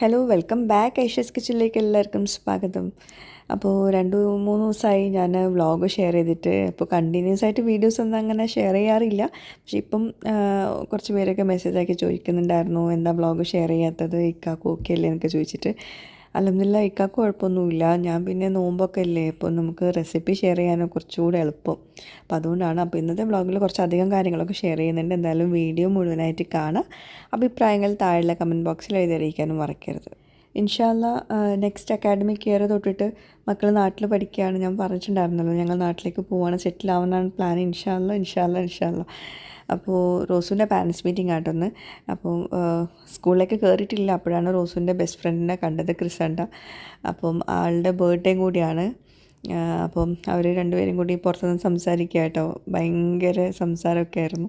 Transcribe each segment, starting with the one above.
Hello welcome back ഐഷ്യസ് കിച്ചണിലേക്ക് എല്ലാവർക്കും സ്വാഗതം. അപ്പോൾ രണ്ട് മൂന്ന് ദിവസമായി ഞാൻ വ്ളോഗ് ഷെയർ ചെയ്തിട്ട് അപ്പോൾ കണ്ടിന്യൂസ് ആയിട്ട് വീഡിയോസ് ഒന്നും അങ്ങനെ ഷെയർ ചെയ്യാറില്ല. പക്ഷെ ഇപ്പം കുറച്ച് പേരൊക്കെ മെസ്സേജ് ആക്കി ചോദിക്കുന്നുണ്ടായിരുന്നു എന്താ വ്ളോഗ് ഷെയർ ചെയ്യാത്തത്? ഇക്കാക്കും ഓക്കെ അല്ലേ? എന്നൊക്കെ ചോദിച്ചിട്ട്. അലഹമില്ല ഇക്കാക്ക് കുഴപ്പമൊന്നുമില്ല. ഞാൻ പിന്നെ നോമ്പൊക്കെ അല്ലേ അപ്പോൾ നമുക്ക് റെസിപ്പി ഷെയർ ചെയ്യാനോ കുറച്ചുകൂടെ എളുപ്പം. അപ്പോൾ അതുകൊണ്ടാണ് അപ്പോൾ ഇന്നത്തെ വ്ളോഗിൽ കുറച്ചധികം കാര്യങ്ങളൊക്കെ ഷെയർ ചെയ്യുന്നുണ്ട്. എന്തായാലും വീഡിയോ മുഴുവനായിട്ട് കാണാം. അഭിപ്രായങ്ങൾ താഴെ കമന്റ് ബോക്സിൽ എഴുതി അറിയിക്കാനും മറക്കരുത്. ഇൻഷാല്ല നെക്സ്റ്റ് അക്കാഡമിക് ഇയർ തൊട്ടിട്ട് മക്കൾ നാട്ടിൽ പഠിക്കുകയാണ്. ഞാൻ പറഞ്ഞിട്ടുണ്ടായിരുന്നല്ലോ ഞങ്ങൾ നാട്ടിലേക്ക് പോവാണ്. സെറ്റിൽ ആവാനാണ് പ്ലാൻ ഇൻഷാല്ല ഇൻഷാല്ല ഇൻഷാല്ല. അപ്പോൾ റോസുവിന്റെ പാരൻസ് മീറ്റിംഗ് ആയിട്ടൊന്ന് അപ്പോൾ സ്കൂളിലേക്ക് കയറിയിട്ടില്ല അപ്പോഴാണ് റോസുവിന്റെ ബെസ്റ്റ് ഫ്രണ്ടിനെ കണ്ടത് ക്രിസണ്ട. അപ്പം ആളുടെ ബർത്ത്ഡേയും കൂടിയാണ്. അപ്പം അവർ രണ്ടുപേരും കൂടി പുറത്തുനിന്ന് സംസാരിക്കുക കേട്ടോ. ഭയങ്കര സംസാരമൊക്കെ ആയിരുന്നു.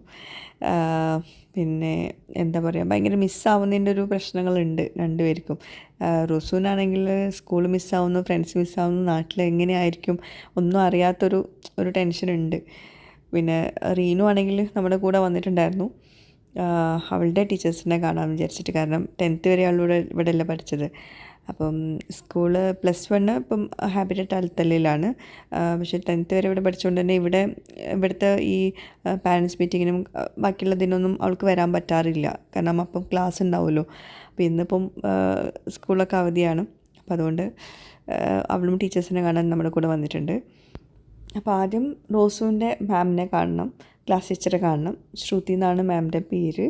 പിന്നെ എന്താ പറയുക ഭയങ്കര മിസ്സാവുന്നതിന്റെ ഒരു പ്രശ്നങ്ങളുണ്ട് രണ്ടുപേർക്കും. ആ, റുസുവിനാണെങ്കിൽ സ്കൂൾ മിസ്സാവുന്നു ഫ്രണ്ട്സ് മിസ്സാവുന്നു നാട്ടിൽ എങ്ങനെയായിരിക്കും ഒന്നും അറിയാത്തൊരു ഒരു ടെൻഷനുണ്ട് പിന്നെ റീനു ആണെങ്കിൽ നമ്മുടെ കൂടെ വന്നിട്ടുണ്ടായിരുന്നു. അവളുടെ ടീച്ചേഴ്സിനെ കാണാൻ വിചാരിച്ചിട്ട് കാരണം ടെൻത്ത് വരെ അവളുടെ ഇവിടെ അല്ല പഠിച്ചത്. അപ്പം സ്കൂൾ പ്ലസ് വണ്ണ് ഇപ്പം ഹാബിറ്ററ്റ് അൽത്തല്ലയിലാണ് പക്ഷേ ടെൻത്ത് വരെ ഇവിടെ പഠിച്ചുകൊണ്ട് തന്നെ ഇവിടെ ഇവിടുത്തെ ഈ പാരൻസ് മീറ്റിങ്ങിനും ബാക്കിയുള്ള ബാക്കിയുള്ളതിനൊന്നും അവൾക്ക് വരാൻ പറ്റാറില്ല. കാരണം അപ്പം ക്ലാസ് ഉണ്ടാവുമല്ലോ. അപ്പം ഇന്നിപ്പം സ്കൂളൊക്കെ അവധിയാണ്. അപ്പം അതുകൊണ്ട് അവളും ടീച്ചേഴ്സിനെ കാണാൻ നമ്മുടെ കൂടെ വന്നിട്ടുണ്ട്. അപ്പോൾ ആദ്യം റോസുവിന്റെ മാമിനെ കാണണം ക്ലാസ് ടീച്ചറെ കാണണം. ശ്രുതി എന്നാണ് മാമിന്റെ പേര്.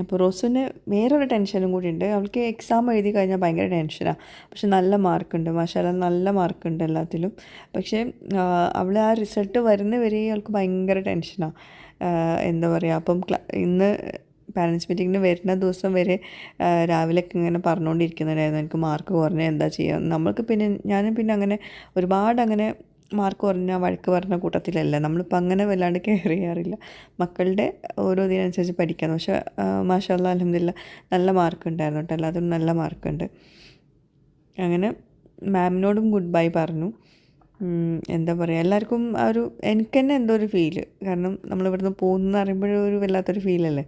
അപ്പോൾ റോസുവിന് വേറൊരു ടെൻഷനും കൂടി ഉണ്ട്. അവൾക്ക് എക്സാം എഴുതി കഴിഞ്ഞാൽ ഭയങ്കര ടെൻഷനാണ് പക്ഷെ നല്ല മാർക്കുണ്ട്. മാഷാല നല്ല മാർക്കുണ്ട് എല്ലാത്തിലും. പക്ഷേ അവൾ ആ റിസൾട്ട് വരുന്ന വരെ അവൾക്ക് ഭയങ്കര ടെൻഷനാണ് എന്താ പറയുക അപ്പം ഇന്ന് പാരൻസ് മീറ്റിങ്ങിന് വരുന്ന ദിവസം വരെ രാവിലെ ഇങ്ങനെ പറഞ്ഞുകൊണ്ടിരിക്കുന്നുണ്ടായിരുന്നു. എനിക്ക് മാർക്ക് കുറഞ്ഞ എന്താ ചെയ്യുക നമ്മൾക്ക് പിന്നെ ഞാനും പിന്നെ അങ്ങനെ ഒരുപാട് അങ്ങനെ മാർക്ക് കുറഞ്ഞ വഴക്ക് പറഞ്ഞ കൂട്ടത്തിലല്ല. നമ്മളിപ്പോൾ അങ്ങനെ വല്ലാണ്ട് കെയർ ചെയ്യാറില്ല. മക്കളുടെ ഓരോ ഇതിനനുസരിച്ച് പഠിക്കാം പക്ഷേ മാഷാല്ല അലഹമില്ല നല്ല മാർക്ക് ഉണ്ടായിരുന്നു കേട്ടോ. എല്ലാത്തിനും നല്ല മാർക്കുണ്ട് അങ്ങനെ മാമിനോടും ഗുഡ് ബൈ പറഞ്ഞു എന്താ പറയുക എല്ലാവർക്കും ആ ഒരു എനിക്ക് തന്നെ എന്തോ ഒരു ഫീൽ കാരണം നമ്മൾ ഇവിടുന്ന് പറയുമ്പോഴും ഒരു വല്ലാത്തൊരു ഫീലല്ലേ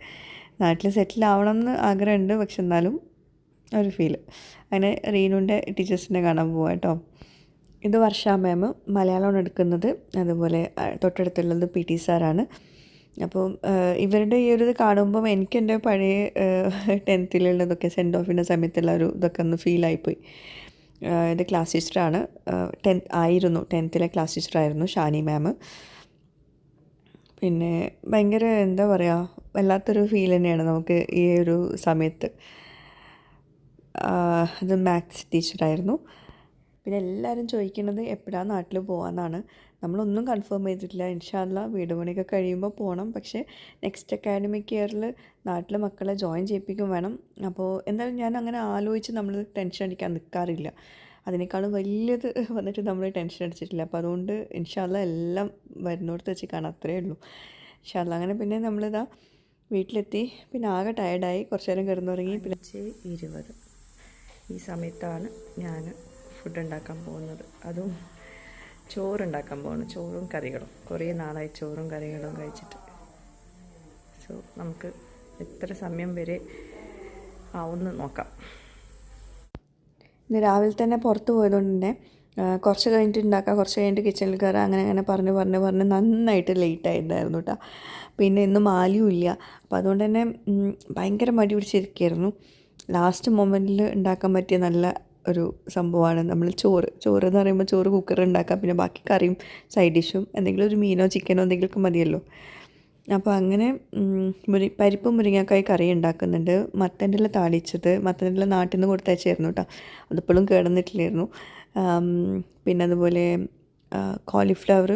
നാട്ടിൽ സെറ്റിൽ ആവണം എന്ന് ആഗ്രഹമുണ്ട്. പക്ഷെ എന്നാലും ഒരു ഫീൽ അങ്ങനെ റീനുവിന്റെ ടീച്ചേഴ്സിനെ കാണാൻ പോവാം കേട്ടോ. ഇത് വർഷ മാം മലയാളമാണ് എടുക്കുന്നത്. അതുപോലെ തൊട്ടടുത്തുള്ളത് പി ടി സാറാണ് അപ്പോൾ ഇവരുടെ ഈ ഒരു ഇത് കാണുമ്പം എനിക്ക് എന്റെ പഴയ ടെൻത്തിലുള്ളതൊക്കെ സെൻഡ് ഓഫിന്റെ സമയത്തുള്ള ഒരു ഇതൊക്കെ ഒന്ന് ഫീലായിപ്പോയി ഇത് ക്ലാസ് ടീച്ചറാണ് ടെൻത്ത് ആയിരുന്നു. ടെൻത്തിലെ ക്ലാസ് ടീച്ചറായിരുന്നു ഷാനി മാം പിന്നെ ഭയങ്കര എന്താ പറയുക വല്ലാത്തൊരു ഫീൽ തന്നെയാണ് നമുക്ക് ഈ ഒരു സമയത്ത്. അത് മാത്സ് ടീച്ചറായിരുന്നു പിന്നെ എല്ലാവരും ചോദിക്കുന്നത് എപ്പോഴാണ് നാട്ടിൽ പോകാമെന്നാണ് നമ്മളൊന്നും കൺഫേം ചെയ്തിട്ടില്ല. ഇൻഷാല്ല വീട് പണിയൊക്കെ കഴിയുമ്പോൾ പോകണം പക്ഷേ നെക്സ്റ്റ് അക്കാഡമിക് ഇയറിൽ നാട്ടിലെ മക്കളെ ജോയിൻ ചെയ്യിപ്പിക്കും വേണം. അപ്പോൾ എന്തായാലും ഞാൻ അങ്ങനെ ആലോചിച്ച് നമ്മൾ ടെൻഷൻ അടിക്കാൻ നിൽക്കാറില്ല അതിനേക്കാളും വലിയത് വന്നിട്ട് നമ്മൾ ടെൻഷൻ അടിച്ചിട്ടില്ല. അപ്പോൾ അതുകൊണ്ട് ഇൻഷാല്ല എല്ലാം വരുന്നോടത്ത് വെച്ച് കാണാം. അത്രയേ ഉള്ളൂ. ഇൻഷാല്ല അങ്ങനെ പിന്നെ നമ്മളിതാ വീട്ടിലെത്തി. പിന്നെ ആകെ ടയർഡായി കുറച്ച് നേരം കിടന്നുറങ്ങി. പിന്നെ ഇരുപത്. ഈ സമയത്താണ് ഞാൻ ഫുഡ് ഉണ്ടാക്കാൻ പോകുന്നത്. അതും ചോറുണ്ടാക്കാൻ പോകുന്നു ചോറും കറികളും. കുറേ നാളായി ചോറും കറികളും കഴിച്ചിട്ട്. സോ നമുക്ക് എത്ര സമയം വരെ ആവുമെന്ന് നോക്കാം. ഇന്ന് രാവിലെ തന്നെ പുറത്ത് പോയതുകൊണ്ട് തന്നെ കുറച്ച് കഴിഞ്ഞിട്ട് ഉണ്ടാക്കാം കുറച്ച് കഴിഞ്ഞിട്ട് കിച്ചണിൽ കയറാം അങ്ങനെ അങ്ങനെ പറഞ്ഞ് പറഞ്ഞ് പറഞ്ഞ് നന്നായിട്ട് ലേറ്റ് ആയിട്ടുണ്ടായിരുന്നു കേട്ടോ പിന്നെ ഇന്ന് മാലിയും ഇല്ല. അപ്പോൾ അതുകൊണ്ട് തന്നെ ഭയങ്കര മടി പിടിച്ചിരിക്കുകയായിരുന്നു. ലാസ്റ്റ് മൊമെന്റിൽ ഉണ്ടാക്കാൻ പറ്റിയ നല്ല ഒരു സംഭവമാണ്. നമ്മൾ ചോറ് ചോറ് എന്ന് പറയുമ്പോൾ ചോറ് കുക്കറിൽ ഉണ്ടാക്കാം. പിന്നെ ബാക്കി കറിയും സൈഡ് ഡിഷും എന്തെങ്കിലും ഒരു മീനോ ചിക്കനോ എന്തെങ്കിലുമൊക്കെ മതിയല്ലോ. അപ്പോൾ അങ്ങനെ മുരി പരിപ്പ് മുരിങ്ങക്കായി കറി ഉണ്ടാക്കുന്നുണ്ട്. മത്തന്റെ ഇല താളിച്ചത്. മത്തന്റെ നാട്ടിൽ നിന്ന് കൊടുത്തയച്ചായിരുന്നു കേട്ടോ അതിപ്പോഴും കേടന്നിട്ടില്ലായിരുന്നു. പിന്നെ അതുപോലെ കോളിഫ്ലവർ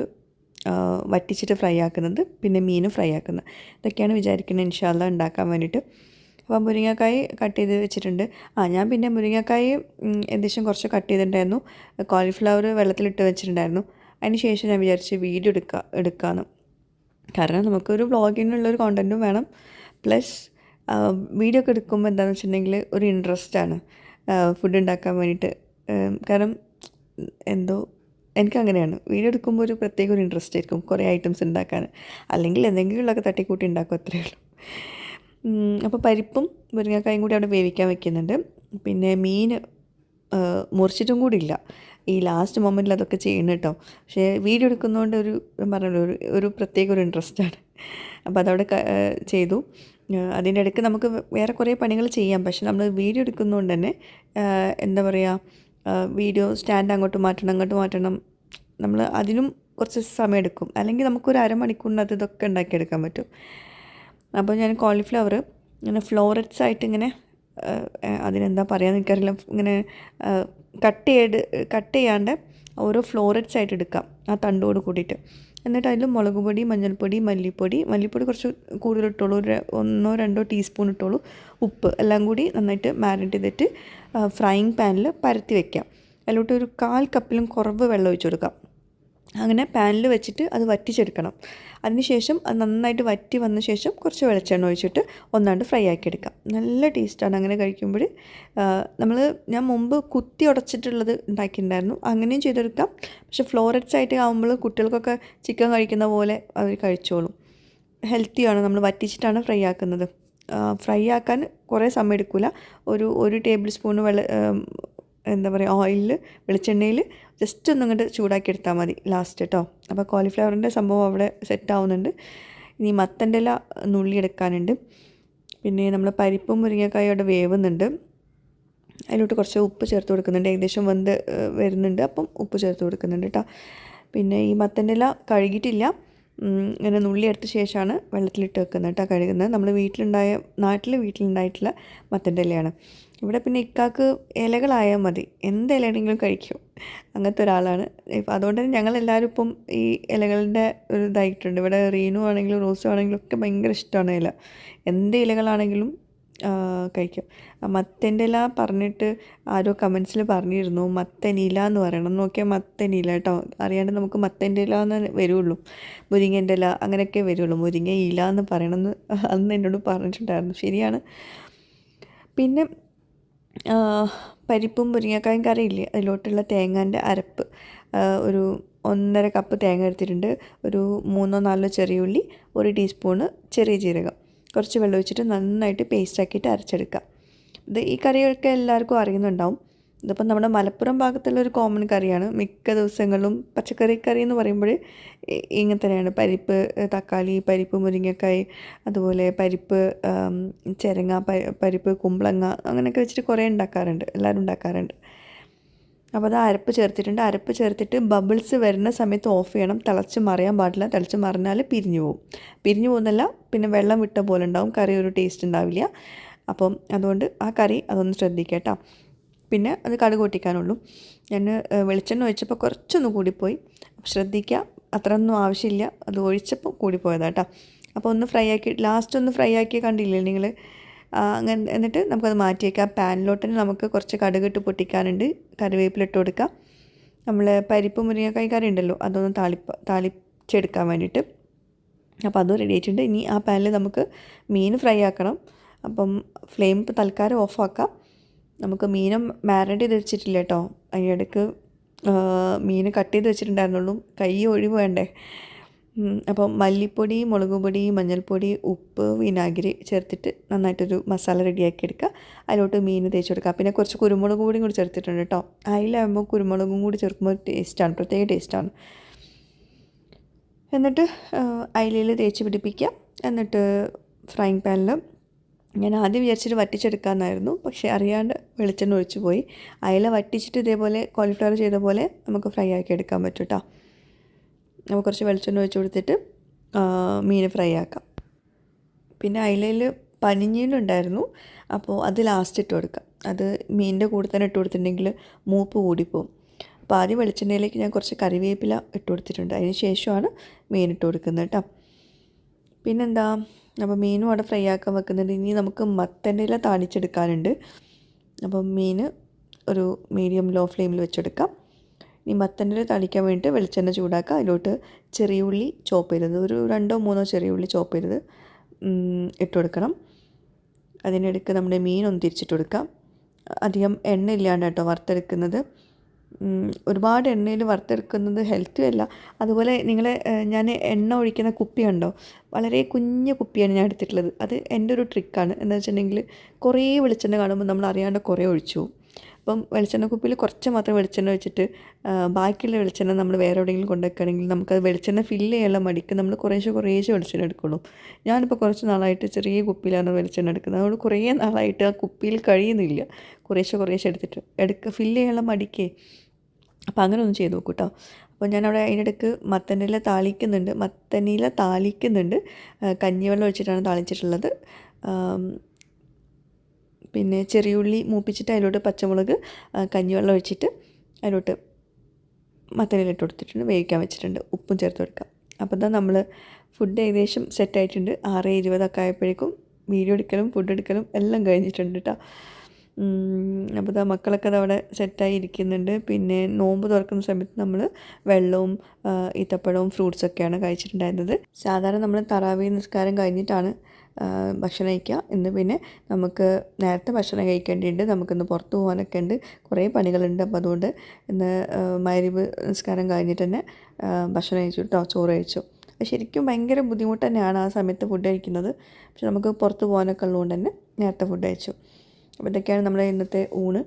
വറ്റിച്ചിട്ട് ഫ്രൈ ആക്കുന്നത്. പിന്നെ മീനും ഫ്രൈ ആക്കുന്നത്. ഇതൊക്കെയാണ് വിചാരിക്കുന്നത്. ഇൻഷാല്ല ഉണ്ടാക്കാൻ വേണ്ടിയിട്ട്. അപ്പോൾ മുരിങ്ങക്കായ് കട്ട് ചെയ്ത് വെച്ചിട്ടുണ്ട്. ആ ഞാൻ പിന്നെ മുരിങ്ങക്കായ് ഏകദേശം കുറച്ച് കട്ട് ചെയ്തിട്ടുണ്ടായിരുന്നു. കോളിഫ്ലവർ വെള്ളത്തിലിട്ട് വെച്ചിട്ടുണ്ടായിരുന്നു. അതിന് ശേഷം ഞാൻ വിചാരിച്ച് വീഡിയോ എടുക്കുക എടുക്കാമെന്ന് കാരണം നമുക്കൊരു വ്ളോഗിനുള്ളൊരു കോണ്ടന്റും വേണം. പ്ലസ് വീഡിയോ ഒക്കെ എടുക്കുമ്പോൾ എന്താണെന്ന് വെച്ചിട്ടുണ്ടെങ്കിൽ ഒരു ഇൻട്രസ്റ്റ് ആണ്. ഫുഡ് ഉണ്ടാക്കാൻ വേണ്ടിയിട്ട് കാരണം എന്തോ എനിക്കങ്ങനെയാണ് വീഡിയോ എടുക്കുമ്പോൾ ഒരു പ്രത്യേക ഒരു ഇൻട്രസ്റ്റ് ആയിരിക്കും. കുറേ ഐറ്റംസ് ഉണ്ടാക്കാൻ. അല്ലെങ്കിൽ എന്തെങ്കിലുമൊക്കെ തട്ടിക്കൂട്ടി ഉണ്ടാക്കും അത്രയേ ഉള്ളൂ. അപ്പോൾ പരിപ്പും മുരിങ്ങക്കായും കൂടി അവിടെ വേവിക്കാൻ വെക്കുന്നുണ്ട്. പിന്നെ മീൻ മുറിച്ചിട്ടും കൂടി ഇല്ല ഈ ലാസ്റ്റ് മൊമെന്റിൽ അതൊക്കെ ചെയ്യണം കേട്ടോ. പക്ഷേ വീഡിയോ എടുക്കുന്നതുകൊണ്ട് ഒരു ഞാൻ പറഞ്ഞല്ലോ ഒരു ഒരു പ്രത്യേക ഒരു ഇൻട്രസ്റ്റാണ് അപ്പോൾ അതവിടെ ചെയ്തു. അതിന്റെ ഇടയ്ക്ക് നമുക്ക് വേറെ കുറേ പണികൾ ചെയ്യാം. പക്ഷെ നമ്മൾ വീഡിയോ എടുക്കുന്നതുകൊണ്ട് തന്നെ എന്താ പറയുക വീഡിയോ സ്റ്റാൻഡ് അങ്ങോട്ട് മാറ്റണം അങ്ങോട്ട് മാറ്റണം. നമ്മൾ അതിനും കുറച്ച് സമയം എടുക്കും. അല്ലെങ്കിൽ നമുക്കൊരു അരമണിക്കൂറിനകത്ത് ഇതൊക്കെ ഉണ്ടാക്കിയെടുക്കാൻ പറ്റും. അപ്പോൾ ഞാൻ കോളിഫ്ലവർ ഇങ്ങനെ ഫ്ലോററ്റ്സ് ആയിട്ട് ഇങ്ങനെ അതിനെന്താ പറയാന്ന് എനിക്കറിയില്ല. ഇങ്ങനെ കട്ട് ചെയ്ത് കട്ട് ചെയ്യാണ്ട് ഓരോ ഫ്ലോററ്റ്സ് ആയിട്ട് എടുക്കാം ആ തണ്ടോട് കൂടിയിട്ട്. എന്നിട്ട് അതിൽ മുളക് പൊടി മഞ്ഞൾപ്പൊടി മല്ലിപ്പൊടി മല്ലിപ്പൊടി കുറച്ച് കൂടുതൽ ഇട്ടോളൂ. ഒരു ഒന്നോ രണ്ടോ ടീസ്പൂൺ ഇട്ടോളൂ. ഉപ്പ് എല്ലാം കൂടി നന്നായിട്ട് മാരിനേറ്റ് ചെയ്തിട്ട് ഫ്രൈയിങ് പാനിൽ പരത്തി വെക്കാം. അതിലോട്ട് ഒരു കാൽ കപ്പിലും കുറവ് വെള്ളം ഒഴിച്ചു കൊടുക്കാം. അങ്ങനെ പാനിൽ വെച്ചിട്ട് അത് വറ്റിച്ചെടുക്കണം. അതിനുശേഷം അത് നന്നായിട്ട് വറ്റി വന്ന ശേഷം കുറച്ച് വെളിച്ചെണ്ണ ഒഴിച്ചിട്ട് ഒന്നാണ്ട് ഫ്രൈ ആക്കി എടുക്കാം നല്ല ടേസ്റ്റാണ് അങ്ങനെ കഴിക്കുമ്പോൾ നമ്മൾ ഞാൻ മുമ്പ് കുത്തി ഉടച്ചിട്ടുള്ളത് ഉണ്ടാക്കിയിട്ടുണ്ടായിരുന്നു. അങ്ങനെയും ചെയ്തെടുക്കാം. പക്ഷെ ഫ്ലോററ്റ്സ് ആയിട്ട് ആകുമ്പോൾ കുട്ടികൾക്കൊക്കെ ചിക്കൻ കഴിക്കുന്ന പോലെ അവർ കഴിച്ചോളും. ഹെൽത്തിയാണ് നമ്മൾ വറ്റിച്ചിട്ടാണ് ഫ്രൈ ആക്കുന്നത്. ഫ്രൈ ആക്കാൻ കുറേ സമയം എടുക്കില്ല ഒരു ഒരു ടേബിൾ സ്പൂൺ വെള്ള എന്താ പറയുക ഓയിലിൽ വെളിച്ചെണ്ണയിൽ ജസ്റ്റ് ഒന്ന് ഇങ്ങോട്ട് ചൂടാക്കി എടുത്താൽ മതി ലാസ്റ്റ് കേട്ടോ അപ്പോൾ കോളിഫ്ലവറിന്റെ സംഭവം അവിടെ സെറ്റ് ആവുന്നുണ്ട്. ഇനി മത്തന്റെ ഇല നുള്ളിയെടുക്കാനുണ്ട് പിന്നെ നമ്മൾ പരിപ്പും മുരിങ്ങക്കായും അവിടെ വേവുന്നുണ്ട്. അതിലോട്ട് കുറച്ച് ഉപ്പ് ചേർത്ത് കൊടുക്കുന്നുണ്ട്. ഏകദേശം വെന്ത് വരുന്നുണ്ട്. അപ്പം ഉപ്പ് ചേർത്ത് കൊടുക്കുന്നുണ്ട് കേട്ടോ പിന്നെ ഈ മത്തന്റെ ഇല കഴുകിയിട്ടില്ല. ഇങ്ങനെ നുള്ളി എടുത്ത ശേഷമാണ് വെള്ളത്തിലിട്ട് വെക്കുന്നത് കേട്ടോ കഴുകുന്നത്. നമ്മൾ വീട്ടിലുണ്ടായ നാട്ടിൽ വീട്ടിലുണ്ടായിട്ടുള്ള മത്തന്റെ ഇലയാണ്. ഇവിടെ പിന്നെ ഇക്കാക്ക് ഇലകളായാൽ മതി. എന്ത് ഇലയാണെങ്കിലും കഴിക്കും. അങ്ങനത്തെ ഒരാളാണ്. ഇപ്പം അതുകൊണ്ട് തന്നെ ഞങ്ങളെല്ലാവരും ഇപ്പം ഈ ഇലകളുടെ ഒരു ഇതായിട്ടുണ്ട്. ഇവിടെ റീനു ആണെങ്കിലും റോസു ആണെങ്കിലും ഒക്കെ ഭയങ്കര ഇഷ്ടമാണ് ഇല. എന്ത് ഇലകളാണെങ്കിലും കഴിക്കും. മത്തന്റെ ഇല പറഞ്ഞിട്ട് ആരോ കമൻസിൽ പറഞ്ഞിരുന്നു മത്തനില എന്ന് പറയണം. നോക്കിയാൽ മത്തനില കേട്ടോ. അറിയാണ്ട് നമുക്ക് മത്തന്റെ ഇല എന്ന് വരുള്ളൂ. മുരിങ്ങന്റെ ഇല അങ്ങനെയൊക്കെ വരുള്ളൂ. മുരിങ്ങ ഇല എന്ന് പറയണമെന്ന് അന്ന് എന്നോട് പറഞ്ഞിട്ടുണ്ടായിരുന്നു. ശരിയാണ്. പിന്നെ പരിപ്പും മുരിങ്ങക്കായും കറിയില്ലേ അതിലോട്ടുള്ള തേങ്ങാന്റെ അരപ്പ്. ഒരു ഒന്നര കപ്പ് തേങ്ങ എടുത്തിട്ടുണ്ട്. ഒരു മൂന്നോ നാലോ ചെറിയ ഉള്ളി ഒരു ടീസ്പൂണ് ചെറിയ ജീരകം. കുറച്ച് വെള്ളം ഒഴിച്ചിട്ട് നന്നായിട്ട് പേസ്റ്റ് ആക്കിയിട്ട് അരച്ചെടുക്കുക. ഇത് ഈ കറിയൊക്കെ എല്ലാവർക്കും അറിയുന്നുണ്ടാവും. ഇതിപ്പോൾ നമ്മുടെ മലപ്പുറം ഭാഗത്തുള്ള ഒരു കോമൺ കറിയാണ്. മിക്ക ദിവസങ്ങളിലും പച്ചക്കറി കറി എന്ന് പറയുമ്പോൾ ഇങ്ങനെ തന്നെയാണ്. പരിപ്പ് തക്കാളി പരിപ്പ് മുരിങ്ങക്കായ് അതുപോലെ പരിപ്പ് ചിരങ്ങ പരിപ്പ് കുമ്പളങ്ങ അങ്ങനെയൊക്കെ വെച്ചിട്ട് കുറേ ഉണ്ടാക്കാറുണ്ട്. എല്ലാവരും ഉണ്ടാക്കാറുണ്ട്. അപ്പോൾ അത് അരപ്പ് ചേർത്തിട്ടുണ്ട്. അരപ്പ് ചേർത്തിട്ട് ബബിൾസ് വരുന്ന സമയത്ത് ഓഫ് ചെയ്യണം. തിളച്ച് മറിയാൻ പാടില്ല. തിളച്ച് മറിഞ്ഞാൽ പിരിഞ്ഞു പോകും പിരിഞ്ഞു പോകുന്നല്ല പിന്നെ വെള്ളം വിട്ട പോലെ ഉണ്ടാവും. കറി ഒരു ടേസ്റ്റ് ഉണ്ടാവില്ല. അപ്പം അതുകൊണ്ട് ആ കറി അതൊന്ന് ശ്രദ്ധിക്കട്ടോ പിന്നെ അത് കടുക് പൊട്ടിക്കാനുള്ളൂ. ഞാൻ വെളിച്ചെണ്ണ ഒഴിച്ചപ്പോൾ കുറച്ചൊന്ന് കൂടിപ്പോയി. ശ്രദ്ധിക്കുക. അത്രയൊന്നും ആവശ്യമില്ല. അത് ഒഴിച്ചപ്പോൾ കൂടിപ്പോയതാട്ടോ അപ്പോൾ ഒന്ന് ഫ്രൈ ആക്കി ലാസ്റ്റ് ഒന്ന് ഫ്രൈ ആക്കി കണ്ടില്ലേ നിങ്ങൾ? അങ്ങനെ എന്നിട്ട് നമുക്കത് മാറ്റിയേക്കാം. പാനിലോട്ട് തന്നെ നമുക്ക് കുറച്ച് കടുകിട്ട് പൊട്ടിക്കാനുണ്ട്. കറിവേപ്പിലിട്ട് കൊടുക്കാം. നമ്മൾ പരിപ്പ് മുരിങ്ങക്കായ കറി ഉണ്ടല്ലോ അതൊന്ന് താളിപ്പ താളിച്ചെടുക്കാൻ വേണ്ടിയിട്ട്. അപ്പോൾ അതും റെഡി ആയിട്ടുണ്ട്. ഇനി ആ പാനിൽ നമുക്ക് മീൻ ഫ്രൈ ആക്കണം. അപ്പം ഫ്ലെയിം ഇപ്പോൾ തൽക്കാലം ഓഫാക്കാം നമുക്ക് മീനും മാരിനേറ്റ് ചെയ്ത് വെച്ചിട്ടില്ല കേട്ടോ. അതിനിടയ്ക്ക് മീൻ കട്ട് ചെയ്ത് വെച്ചിട്ടുണ്ടായിരുന്നുള്ളൂ. കൈ ഒഴിവ് വേണ്ടേ? അപ്പം മല്ലിപ്പൊടി മുളക് പൊടി മഞ്ഞൾപ്പൊടി ഉപ്പ് വിനാഗിരി ചേർത്തിട്ട് നന്നായിട്ടൊരു മസാല റെഡിയാക്കി എടുക്കുക അതിലോട്ട് മീൻ തേച്ച് കൊടുക്കുക പിന്നെ കുറച്ച് കുരുമുളകും പൊടിയും കൂടി ചേർത്തിട്ടുണ്ട് കേട്ടോ. അതിലാകുമ്പോൾ കുരുമുളകും കൂടി ചേർക്കുമ്പോൾ ടേസ്റ്റാണ് പ്രത്യേക ടേസ്റ്റാണ്. എന്നിട്ട് അയിലയിൽ തേച്ച് പിടിപ്പിക്കുക. എന്നിട്ട് ഫ്രൈങ് പാനിൽ ഞാൻ ആദ്യം വിചാരിച്ചിട്ട് വറ്റിച്ചെടുക്കാമെന്നായിരുന്നു. പക്ഷേ അറിയാണ്ട് വെളിച്ചെണ്ണ ഒഴിച്ചു പോയി അയില വറ്റിച്ചിട്ട് ഇതേപോലെ കോളിഫ്ലവർ ചെയ്ത പോലെ നമുക്ക് ഫ്രൈ ആക്കി എടുക്കാൻ പറ്റും കേട്ടോ. നമുക്ക് കുറച്ച് വെളിച്ചെണ്ണ ഒഴിച്ച് കൊടുത്തിട്ട് മീൻ ഫ്രൈ ആക്കാം. പിന്നെ അയിലയിൽ പനിഞ്ഞീനുണ്ടായിരുന്നു അപ്പോൾ അത് ലാസ്റ്റ് ഇട്ട് കൊടുക്കാം. അത് മീനിന്റെ കൂടെ തന്നെ ഇട്ട് കൊടുത്തിട്ടുണ്ടെങ്കിൽ മൂപ്പ് കൂടിപ്പോവും. അപ്പോൾ ആദ്യം വെളിച്ചെണ്ണയിലേക്ക് ഞാൻ കുറച്ച് കറിവേപ്പില ഇട്ട് കൊടുത്തിട്ടുണ്ട്. അതിന് ശേഷമാണ് മീൻ ഇട്ട് കൊടുക്കുന്നത് കേട്ടോ. പിന്നെന്താ? അപ്പോൾ മീനും അവിടെ ഫ്രൈ ആക്കാൻ വെക്കുന്നുണ്ട്. ഇനി നമുക്ക് മത്തന്റെ ഇല താളിച്ചെടുക്കാനുണ്ട്. അപ്പം മീൻ ഒരു മീഡിയം ലോ ഫ്ലെയിമിൽ വെച്ചെടുക്കാം. ഇനി മത്തന്റെ തളിക്കാൻ വേണ്ടിയിട്ട് വെളിച്ചെണ്ണ ചൂടാക്കുക. അതിലോട്ട് ചെറിയ ഉള്ളി ചോപ്പ് ചെയ്തത് ഒരു രണ്ടോ മൂന്നോ ചെറിയ ഉള്ളി ചോപ്പ് ചെയ്തത് ഇട്ട് കൊടുക്കണം അതിനിടയ്ക്ക് നമ്മുടെ മീൻ ഒന്ന് തിരിച്ചിട്ട് കൊടുക്കാം അധികം എണ്ണ ഇല്ലാണ്ട് കേട്ടോ വറുത്തെടുക്കുന്നത്. ഒരുപാട് എണ്ണയിൽ വറുത്തെടുക്കുന്നത് ഹെൽത്തും അല്ല. അതുപോലെ നിങ്ങൾ ഞാൻ എണ്ണ ഒഴിക്കുന്ന കുപ്പി ഉണ്ടോ വളരെ കുഞ്ഞു കുപ്പിയാണ് ഞാൻ എടുത്തിട്ടുള്ളത്. അത് എന്റെ ഒരു ട്രിക്കാണ് എന്ന് വെച്ചിട്ടുണ്ടെങ്കിൽ കുറേ വെളിച്ചെണ്ണ കാണുമ്പോൾ നമ്മൾ അറിയാണ്ട് കുറേ ഒഴിച്ചു. അപ്പം വെളിച്ചെണ്ണ കുപ്പിയിൽ കുറച്ച് മാത്രം വെളിച്ചെണ്ണ വെച്ചിട്ട് ബാക്കിയുള്ള വെളിച്ചെണ്ണ നമ്മൾ വേറെ എവിടെയെങ്കിലും കൊണ്ടുവയ്ക്കുകയാണെങ്കിൽ നമുക്കത് വെളിച്ചെണ്ണ ഫില്ല് ചെയ്യാനുള്ള മടിക്ക് നമ്മൾ കുറേശ്ശെ കുറേശ്ശെ വെളിച്ചെണ്ണ എടുക്കുള്ളൂ. ഞാനിപ്പോൾ കുറച്ച് നാളായിട്ട് ചെറിയ കുപ്പിയിലാണ് വെളിച്ചെണ്ണ എടുക്കുന്നത്. അതുകൊണ്ട് കുറേ നാളായിട്ട് ആ കുപ്പിയിൽ കഴിയുന്നില്ല. കുറേശ്ശെ കുറേശ്ശെ എടുത്തിട്ട് എടുക്കുക ഫില്ല് ചെയ്യാനുള്ള മടിക്കേ. അപ്പോൾ അങ്ങനെ ഒന്ന് ചെയ്ത് നോക്കൂ കേട്ടോ അപ്പോൾ ഞാനവിടെ അതിനിടയ്ക്ക് മത്തനില താളിക്കുന്നുണ്ട്. മത്തനില താളിക്കുന്നുണ്ട്. കഞ്ഞിവെള്ളം ഒഴിച്ചിട്ടാണ് താളിച്ചിട്ടുള്ളത്. പിന്നെ ചെറിയുള്ളി മൂപ്പിച്ചിട്ട് അതിലോട്ട് പച്ചമുളക് കഞ്ഞിവെള്ളം ഒഴിച്ചിട്ട് അതിലോട്ട് മത്തനിലിട്ട് കൊടുത്തിട്ടുണ്ട്. വേവിക്കാൻ വെച്ചിട്ടുണ്ട്. ഉപ്പും ചേർത്ത് കൊടുക്കാം. അപ്പോൾ തന്നെ നമ്മൾ ഫുഡ് ഏകദേശം സെറ്റായിട്ടുണ്ട് ആറ് ഇരുപതൊക്കെ ആയപ്പോഴേക്കും വീഡിയോ എടുക്കലും ഫുഡ് എടുക്കലും എല്ലാം കഴിഞ്ഞിട്ടുണ്ട് കേട്ടോ അപ്പോൾ ഇതാ മക്കളൊക്കെ അതവിടെ സെറ്റായി ഇരിക്കുന്നുണ്ട്. പിന്നെ നോമ്പ് തുറക്കുന്ന സമയത്ത് നമ്മൾ വെള്ളവും ഈത്തപ്പഴവും ഫ്രൂട്ട്സൊക്കെയാണ് കഴിച്ചിട്ടുണ്ടായിരുന്നത്. സാധാരണ നമ്മൾ തറാവി നിസ്കാരം കഴിഞ്ഞിട്ടാണ് ഭക്ഷണം കഴിക്കുക ഇന്ന് പിന്നെ നമുക്ക് നേരത്തെ ഭക്ഷണം കഴിക്കേണ്ടിയുണ്ട്. നമുക്കിന്ന് പുറത്ത് പോകാനൊക്കെ ഉണ്ട് കുറേ പണികളുണ്ട്. അപ്പോൾ അതുകൊണ്ട് ഇന്ന് മരിവ് നിസ്കാരം കഴിഞ്ഞിട്ട് തന്നെ ഭക്ഷണം കഴിച്ചു കേട്ടോ ചോറ് കഴിച്ചു. ശരിക്കും ഭയങ്കര ബുദ്ധിമുട്ട് തന്നെയാണ് ആ സമയത്ത് ഫുഡ് കഴിക്കുന്നത്. പക്ഷെ നമുക്ക് പുറത്ത് പോകാനൊക്കെ ഉള്ളതുകൊണ്ട് തന്നെ നേരത്തെ ഫുഡ് കഴിച്ചു. അപ്പോൾ ഇതൊക്കെയാണ് നമ്മുടെ ഇന്നത്തെ ഊണ്.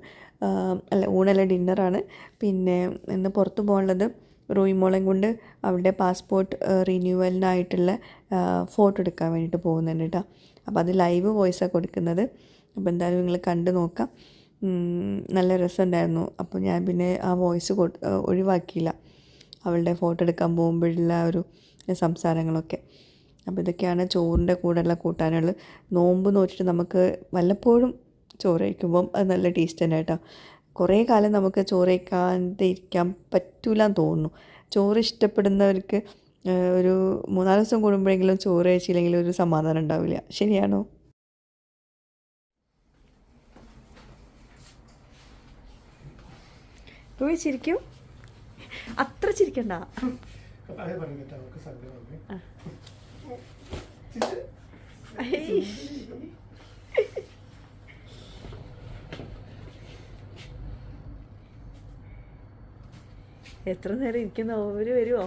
അല്ല ഊണല്ല ഡിന്നറാണ്. പിന്നെ ഇന്ന് പുറത്ത് പോകാനുള്ളത് റോയിമോളെയും കൊണ്ട് അവളുടെ പാസ്പോർട്ട് റിന്യൂവലിനായിട്ടുള്ള ഫോട്ടോ എടുക്കാൻ വേണ്ടിയിട്ട് പോകുന്നുണ്ട് കേട്ടോ. അപ്പോൾ അത് ലൈവ് വോയിസാണ് കൊടുക്കുന്നത്. അപ്പോൾ എന്തായാലും നിങ്ങൾ കണ്ടു നോക്കാം. നല്ല രസമുണ്ടായിരുന്നു. അപ്പോൾ ഞാൻ പിന്നെ ആ വോയിസ് ഒഴിവാക്കിയില്ല. അവളുടെ ഫോട്ടോ എടുക്കാൻ പോകുമ്പോഴുള്ള ഒരു സംസാരങ്ങളൊക്കെ. അപ്പോൾ ഇതൊക്കെയാണ് ചോറിന്റെ കൂടെയുള്ള കൂട്ടാനുകൾ നോമ്പ് നോറ്റിട്ട് നമുക്ക് വല്ലപ്പോഴും ചോറ് കഴിക്കുമ്പം അത് നല്ല ടേസ്റ്റ് തന്നെ കേട്ടോ. കുറേ കാലം നമുക്ക് ചോറ് കഴിക്കാതെ ഇരിക്കാൻ പറ്റൂല എന്ന് തോന്നുന്നു. ചോറ് ഇഷ്ടപ്പെടുന്നവർക്ക് ഒരു മൂന്നാൽ ദിവസം കൂടുമ്പോഴെങ്കിലും ചോറ് കഴിച്ചില്ലെങ്കിൽ ഒരു സമാധാനം ഉണ്ടാവില്ല. ശരിയാണോ? ചിരിക്കും. അത്ര ചിരിക്കണ്ട. അത് പറഞ്ഞിട്ട് അവർക്ക് സങ്കടം വന്നേ. എത്ര നേരം ഇരിക്കുന്ന ഓവര് വരുമോ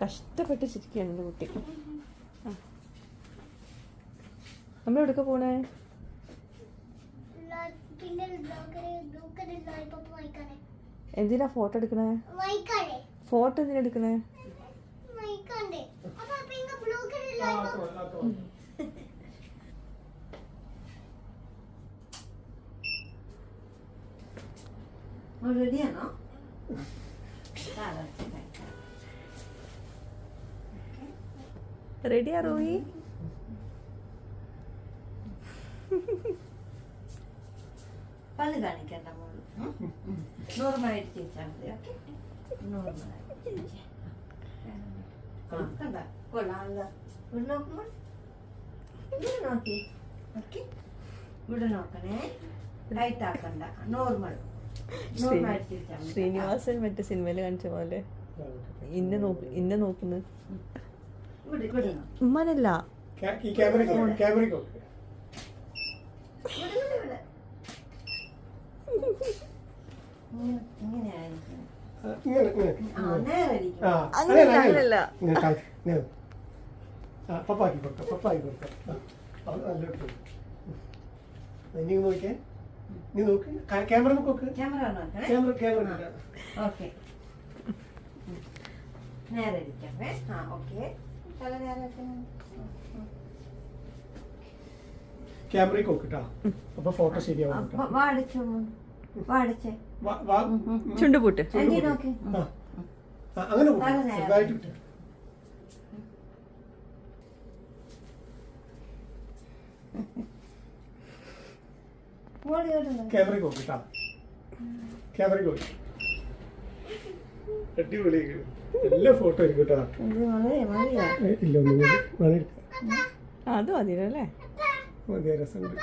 കഷ്ടപ്പെട്ട് ചിരിക്കുകയാണ് എന്റെ കുട്ടി. നമ്മൾ എവിടേക്ക് പോണേ? എന്തിനാ ഫോട്ടോ എടുക്കണേ? ഫോട്ടോ എന്തിനാ എടുക്കണേ? റെഡിയാണോ റെഡിയാ റോയി? പല്ല് കാണിക്കണ്ട മോൾ. നോർമലായിട്ട് ചിരിച്ചാൽ മതി ഓക്കെ നോർമലായിട്ട് ചിരിച്ചേ. ആ, കണ്ട കൊള്ളാമല്ലോ ഇവിടെ നോക്കുമ്പോൾ ഇവിടെ നോക്കി ഓക്കെ ഇവിടെ നോക്കണേ ലൈറ്റ് ആക്കണ്ട നോർമൽ ശ്രീനിവാസൻ മറ്റേ സിനിമയിൽ കാണിച്ച പോലെ. ഇന്നെ നോക്ക് ഇന്നെ നോക്കുന്നു. ഇവിടെ ഇവിടെ നോക്ക്. ഉമ്മനല്ല. ക്യാ- ഇങ്ങനെ ഇങ്ങനെ. ഇങ്ങനെ പപ്പാക്കി കൊടുക്കാം പപ്പാക്കി കൊടുക്കാം. അത് നല്ല നീ നോക്കിയേ. നീ നോക്ക്. ക്യാമറ നോക്ക്. Camera camera camera okay. നേരെ ആ ഓക്കെ. തല നേരെ വെക്കണം. ക്യാമറയ്ക്ക് നോക്കിട്ടാ അപ്പൊ ഫോട്ടോ ശരിയാവും. വാടിച്ചു ചുണ്ടുപൂട്ട്. അങ്ങനെ ക്യാമറയ്ക്ക് നോക്കി അടിപൊളി. എല്ലാ ഫോട്ടോ ആയിരിക്കും കേട്ടോ. ഇല്ല ഒന്നും. അത് മതിയല്ലേ മതി രസമുണ്ട്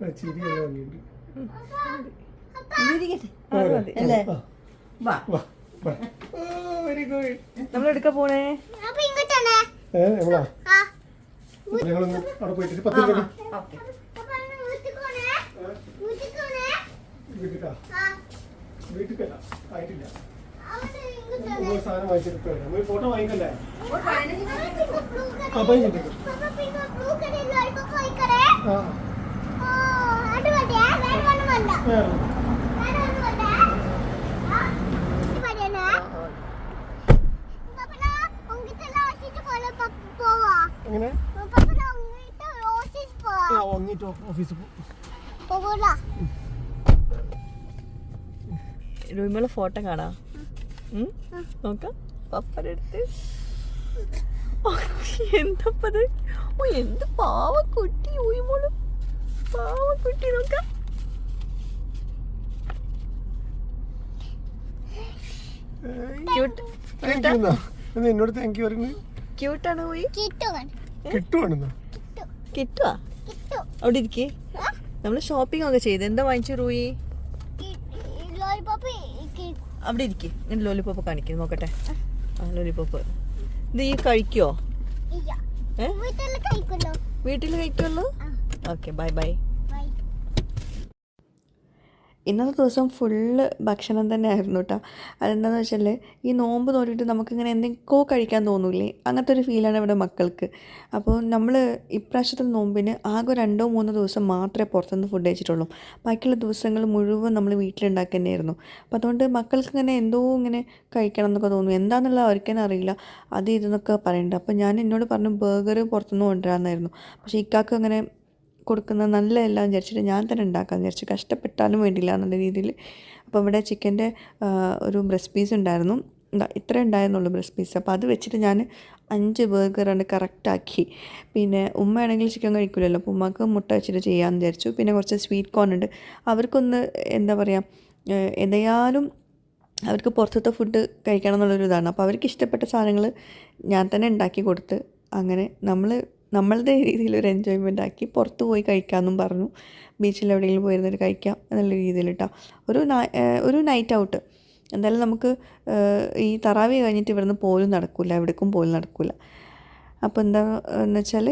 മതി രസം ഭംഗിയുണ്ട് മതി അല്ലേ? ആ, വാ. വെരി ഗുഡ് നമ്മൾ എടുക്കാൻ പോണേ? അപ്പൊ ഇങ്ങോട്ടാണ്. ഏ എവിടാ ആ ഞങ്ങളൊന്ന് അവിടെ പോയിട്ട് പത്ത് രൂപ ഓക്കെ അപ്പൊ അങ്ങ് വീട്ടിക്കോണേ വീട്ടിക്കോണേ വീട്ടിക്കാ ആ വീട്ടിക്കല്ല ആയിട്ടില്ല അവിടെ ഇങ്ങോട്ടാണ് ഒരു സാധനം വാങ്ങിച്ചിട്ട് ഒരു ഫോട്ടോ വാങ്ങിക്കല്ലേ ആ ആ പതിനഞ്ച് പപ്പ പിന്നെ ബ്ലൂ കടയിൽ ആയിട്ട് പോയി കടേ ആ ഓ അത് മതിയാ വേറെ ഒന്നും വേണ്ട വേറെ വേറെ ഒന്നും വേണ്ട ആ ഇത് മതിയെന്നാ പപ്പന ഉങ്ങിട്ടുള്ള ഓഫീസിൽ പോലെ പോവാ എങ്ങനെ? ആ ഓഫീസിൽ ഫോട്ടോ കാണാ? നോക്കാം. എന്തപ്പത്? ഓ എന്ത് പാവക്കുട്ടി ഊയ്മോൾ പാവക്കുട്ടി നോക്കാം. എന്നോട് താങ്ക് യു പറയുന്നത് ക്യൂട്ടാണ് ഊയി കിട്ടുവാൻ കിട്ടുവാണെന്നാ? കിട്ടുവാ? കിട്ടു. അവിടെ ഇരിക്കേ നമ്മൾ ഷോപ്പിംഗ് ഒക്കെ ചെയ്ത്. എന്താ വാങ്ങിച്ചു റൂയി? അവിടെ ഇരിക്കേ ഇങ്ങനെ ലോലിപോപ്പ് കാണിക്കും. നോക്കട്ടെ. ആ. ലോലിപോപ്പ് ഇത് ഈ കഴിക്കോ? വീട്ടിൽ കഴിക്കുമല്ലോ. ഓക്കെ ബൈ ബൈ ഇന്നത്തെ ദിവസം ഫുള്ള് ഭക്ഷണം തന്നെ ആയിരുന്നു കേട്ടോ അതെന്താണെന്ന് വെച്ചാൽ ഈ നോമ്പ് നോക്കിയിട്ട് നമുക്കിങ്ങനെ എന്തെങ്കിലും കഴിക്കാൻ തോന്നൂലേ അങ്ങനത്തെ ഒരു ഫീലാണ് ഇവിടെ മക്കൾക്ക്. അപ്പോൾ നമ്മൾ ഇപ്രാവശ്യത്തെ നോമ്പിന് ആകെ രണ്ടോ മൂന്നോ ദിവസം മാത്രമേ പുറത്തുനിന്ന് ഫുഡ് കഴിച്ചിട്ടുള്ളൂ. ബാക്കിയുള്ള ദിവസങ്ങൾ മുഴുവൻ നമ്മൾ വീട്ടിലുണ്ടാക്കി തന്നെയായിരുന്നു. അപ്പോൾ അതുകൊണ്ട് മക്കൾക്ക് ഇങ്ങനെ എന്തോ ഇങ്ങനെ കഴിക്കണം എന്നൊക്കെ തോന്നും എന്താണെന്നുള്ള അവർക്ക് തന്നെ അറിയില്ല. അത് ഇതെന്നൊക്കെ പറയുന്നുണ്ട് അപ്പോൾ ഞാൻ എന്നോട് പറഞ്ഞു ബർഗർ പുറത്തുനിന്ന് കൊണ്ടുവരാമെന്നായിരുന്നു. പക്ഷേ ഇക്കാക്ക് അങ്ങനെ കൊടുക്കുന്ന നല്ലതല്ല വിചാരിച്ചിട്ട് ഞാൻ തന്നെ ഉണ്ടാക്കാമെന്ന് വിചാരിച്ചു. കഷ്ടപ്പെട്ടാലും വേണ്ടില്ല എന്നുള്ള രീതിയിൽ. അപ്പോൾ ഇവിടെ ചിക്കന്റെ ഒരു ബ്രസ്റ്റ് പീസ് ഉണ്ടായിരുന്നു. ഇത്ര ഉണ്ടായിരുന്നുള്ളൂ ബ്രസ്റ്റ് പീസ്. അപ്പോൾ അത് വെച്ചിട്ട് ഞാൻ അഞ്ച് ബർഗറാണ് കറക്റ്റാക്കി. പിന്നെ ഉമ്മയാണെങ്കിൽ ചിക്കൻ കഴിക്കില്ലല്ലോ അപ്പോൾ ഉമ്മക്ക് മുട്ട വെച്ചിട്ട് ചെയ്യാമെന്ന് വിചാരിച്ചു. പിന്നെ കുറച്ച് സ്വീറ്റ് കോൺ ഉണ്ട്. അവർക്കൊന്ന് എന്താ പറയുക എന്തായാലും അവർക്ക് പുറത്തത്തെ ഫുഡ് കഴിക്കണം എന്നുള്ളൊരു ഇതാണ്. അപ്പോൾ അവർക്ക് ഇഷ്ടപ്പെട്ട സാധനങ്ങൾ ഞാൻ തന്നെ ഉണ്ടാക്കി കൊടുത്ത് അങ്ങനെ നമ്മൾ നമ്മളുടെ രീതിയിൽ ഒരു എൻജോയ്മെന്റ് ആക്കി പുറത്ത് പോയി കഴിക്കാമെന്നും പറഞ്ഞു. ബീച്ചിൽ എവിടെയെങ്കിലും പോയിരുന്നിട്ട് കഴിക്കാം എന്നുള്ള രീതിയിൽ കേട്ടോ ഒരു ഒരു നൈറ്റ് ഔട്ട് എന്തായാലും നമുക്ക് ഈ തറാവി കഴിഞ്ഞിട്ട് ഇവിടുന്ന് പോലും നടക്കില്ല എവിടേക്കും പോലും നടക്കില്ല അപ്പോൾ എന്താ എന്ന് വെച്ചാൽ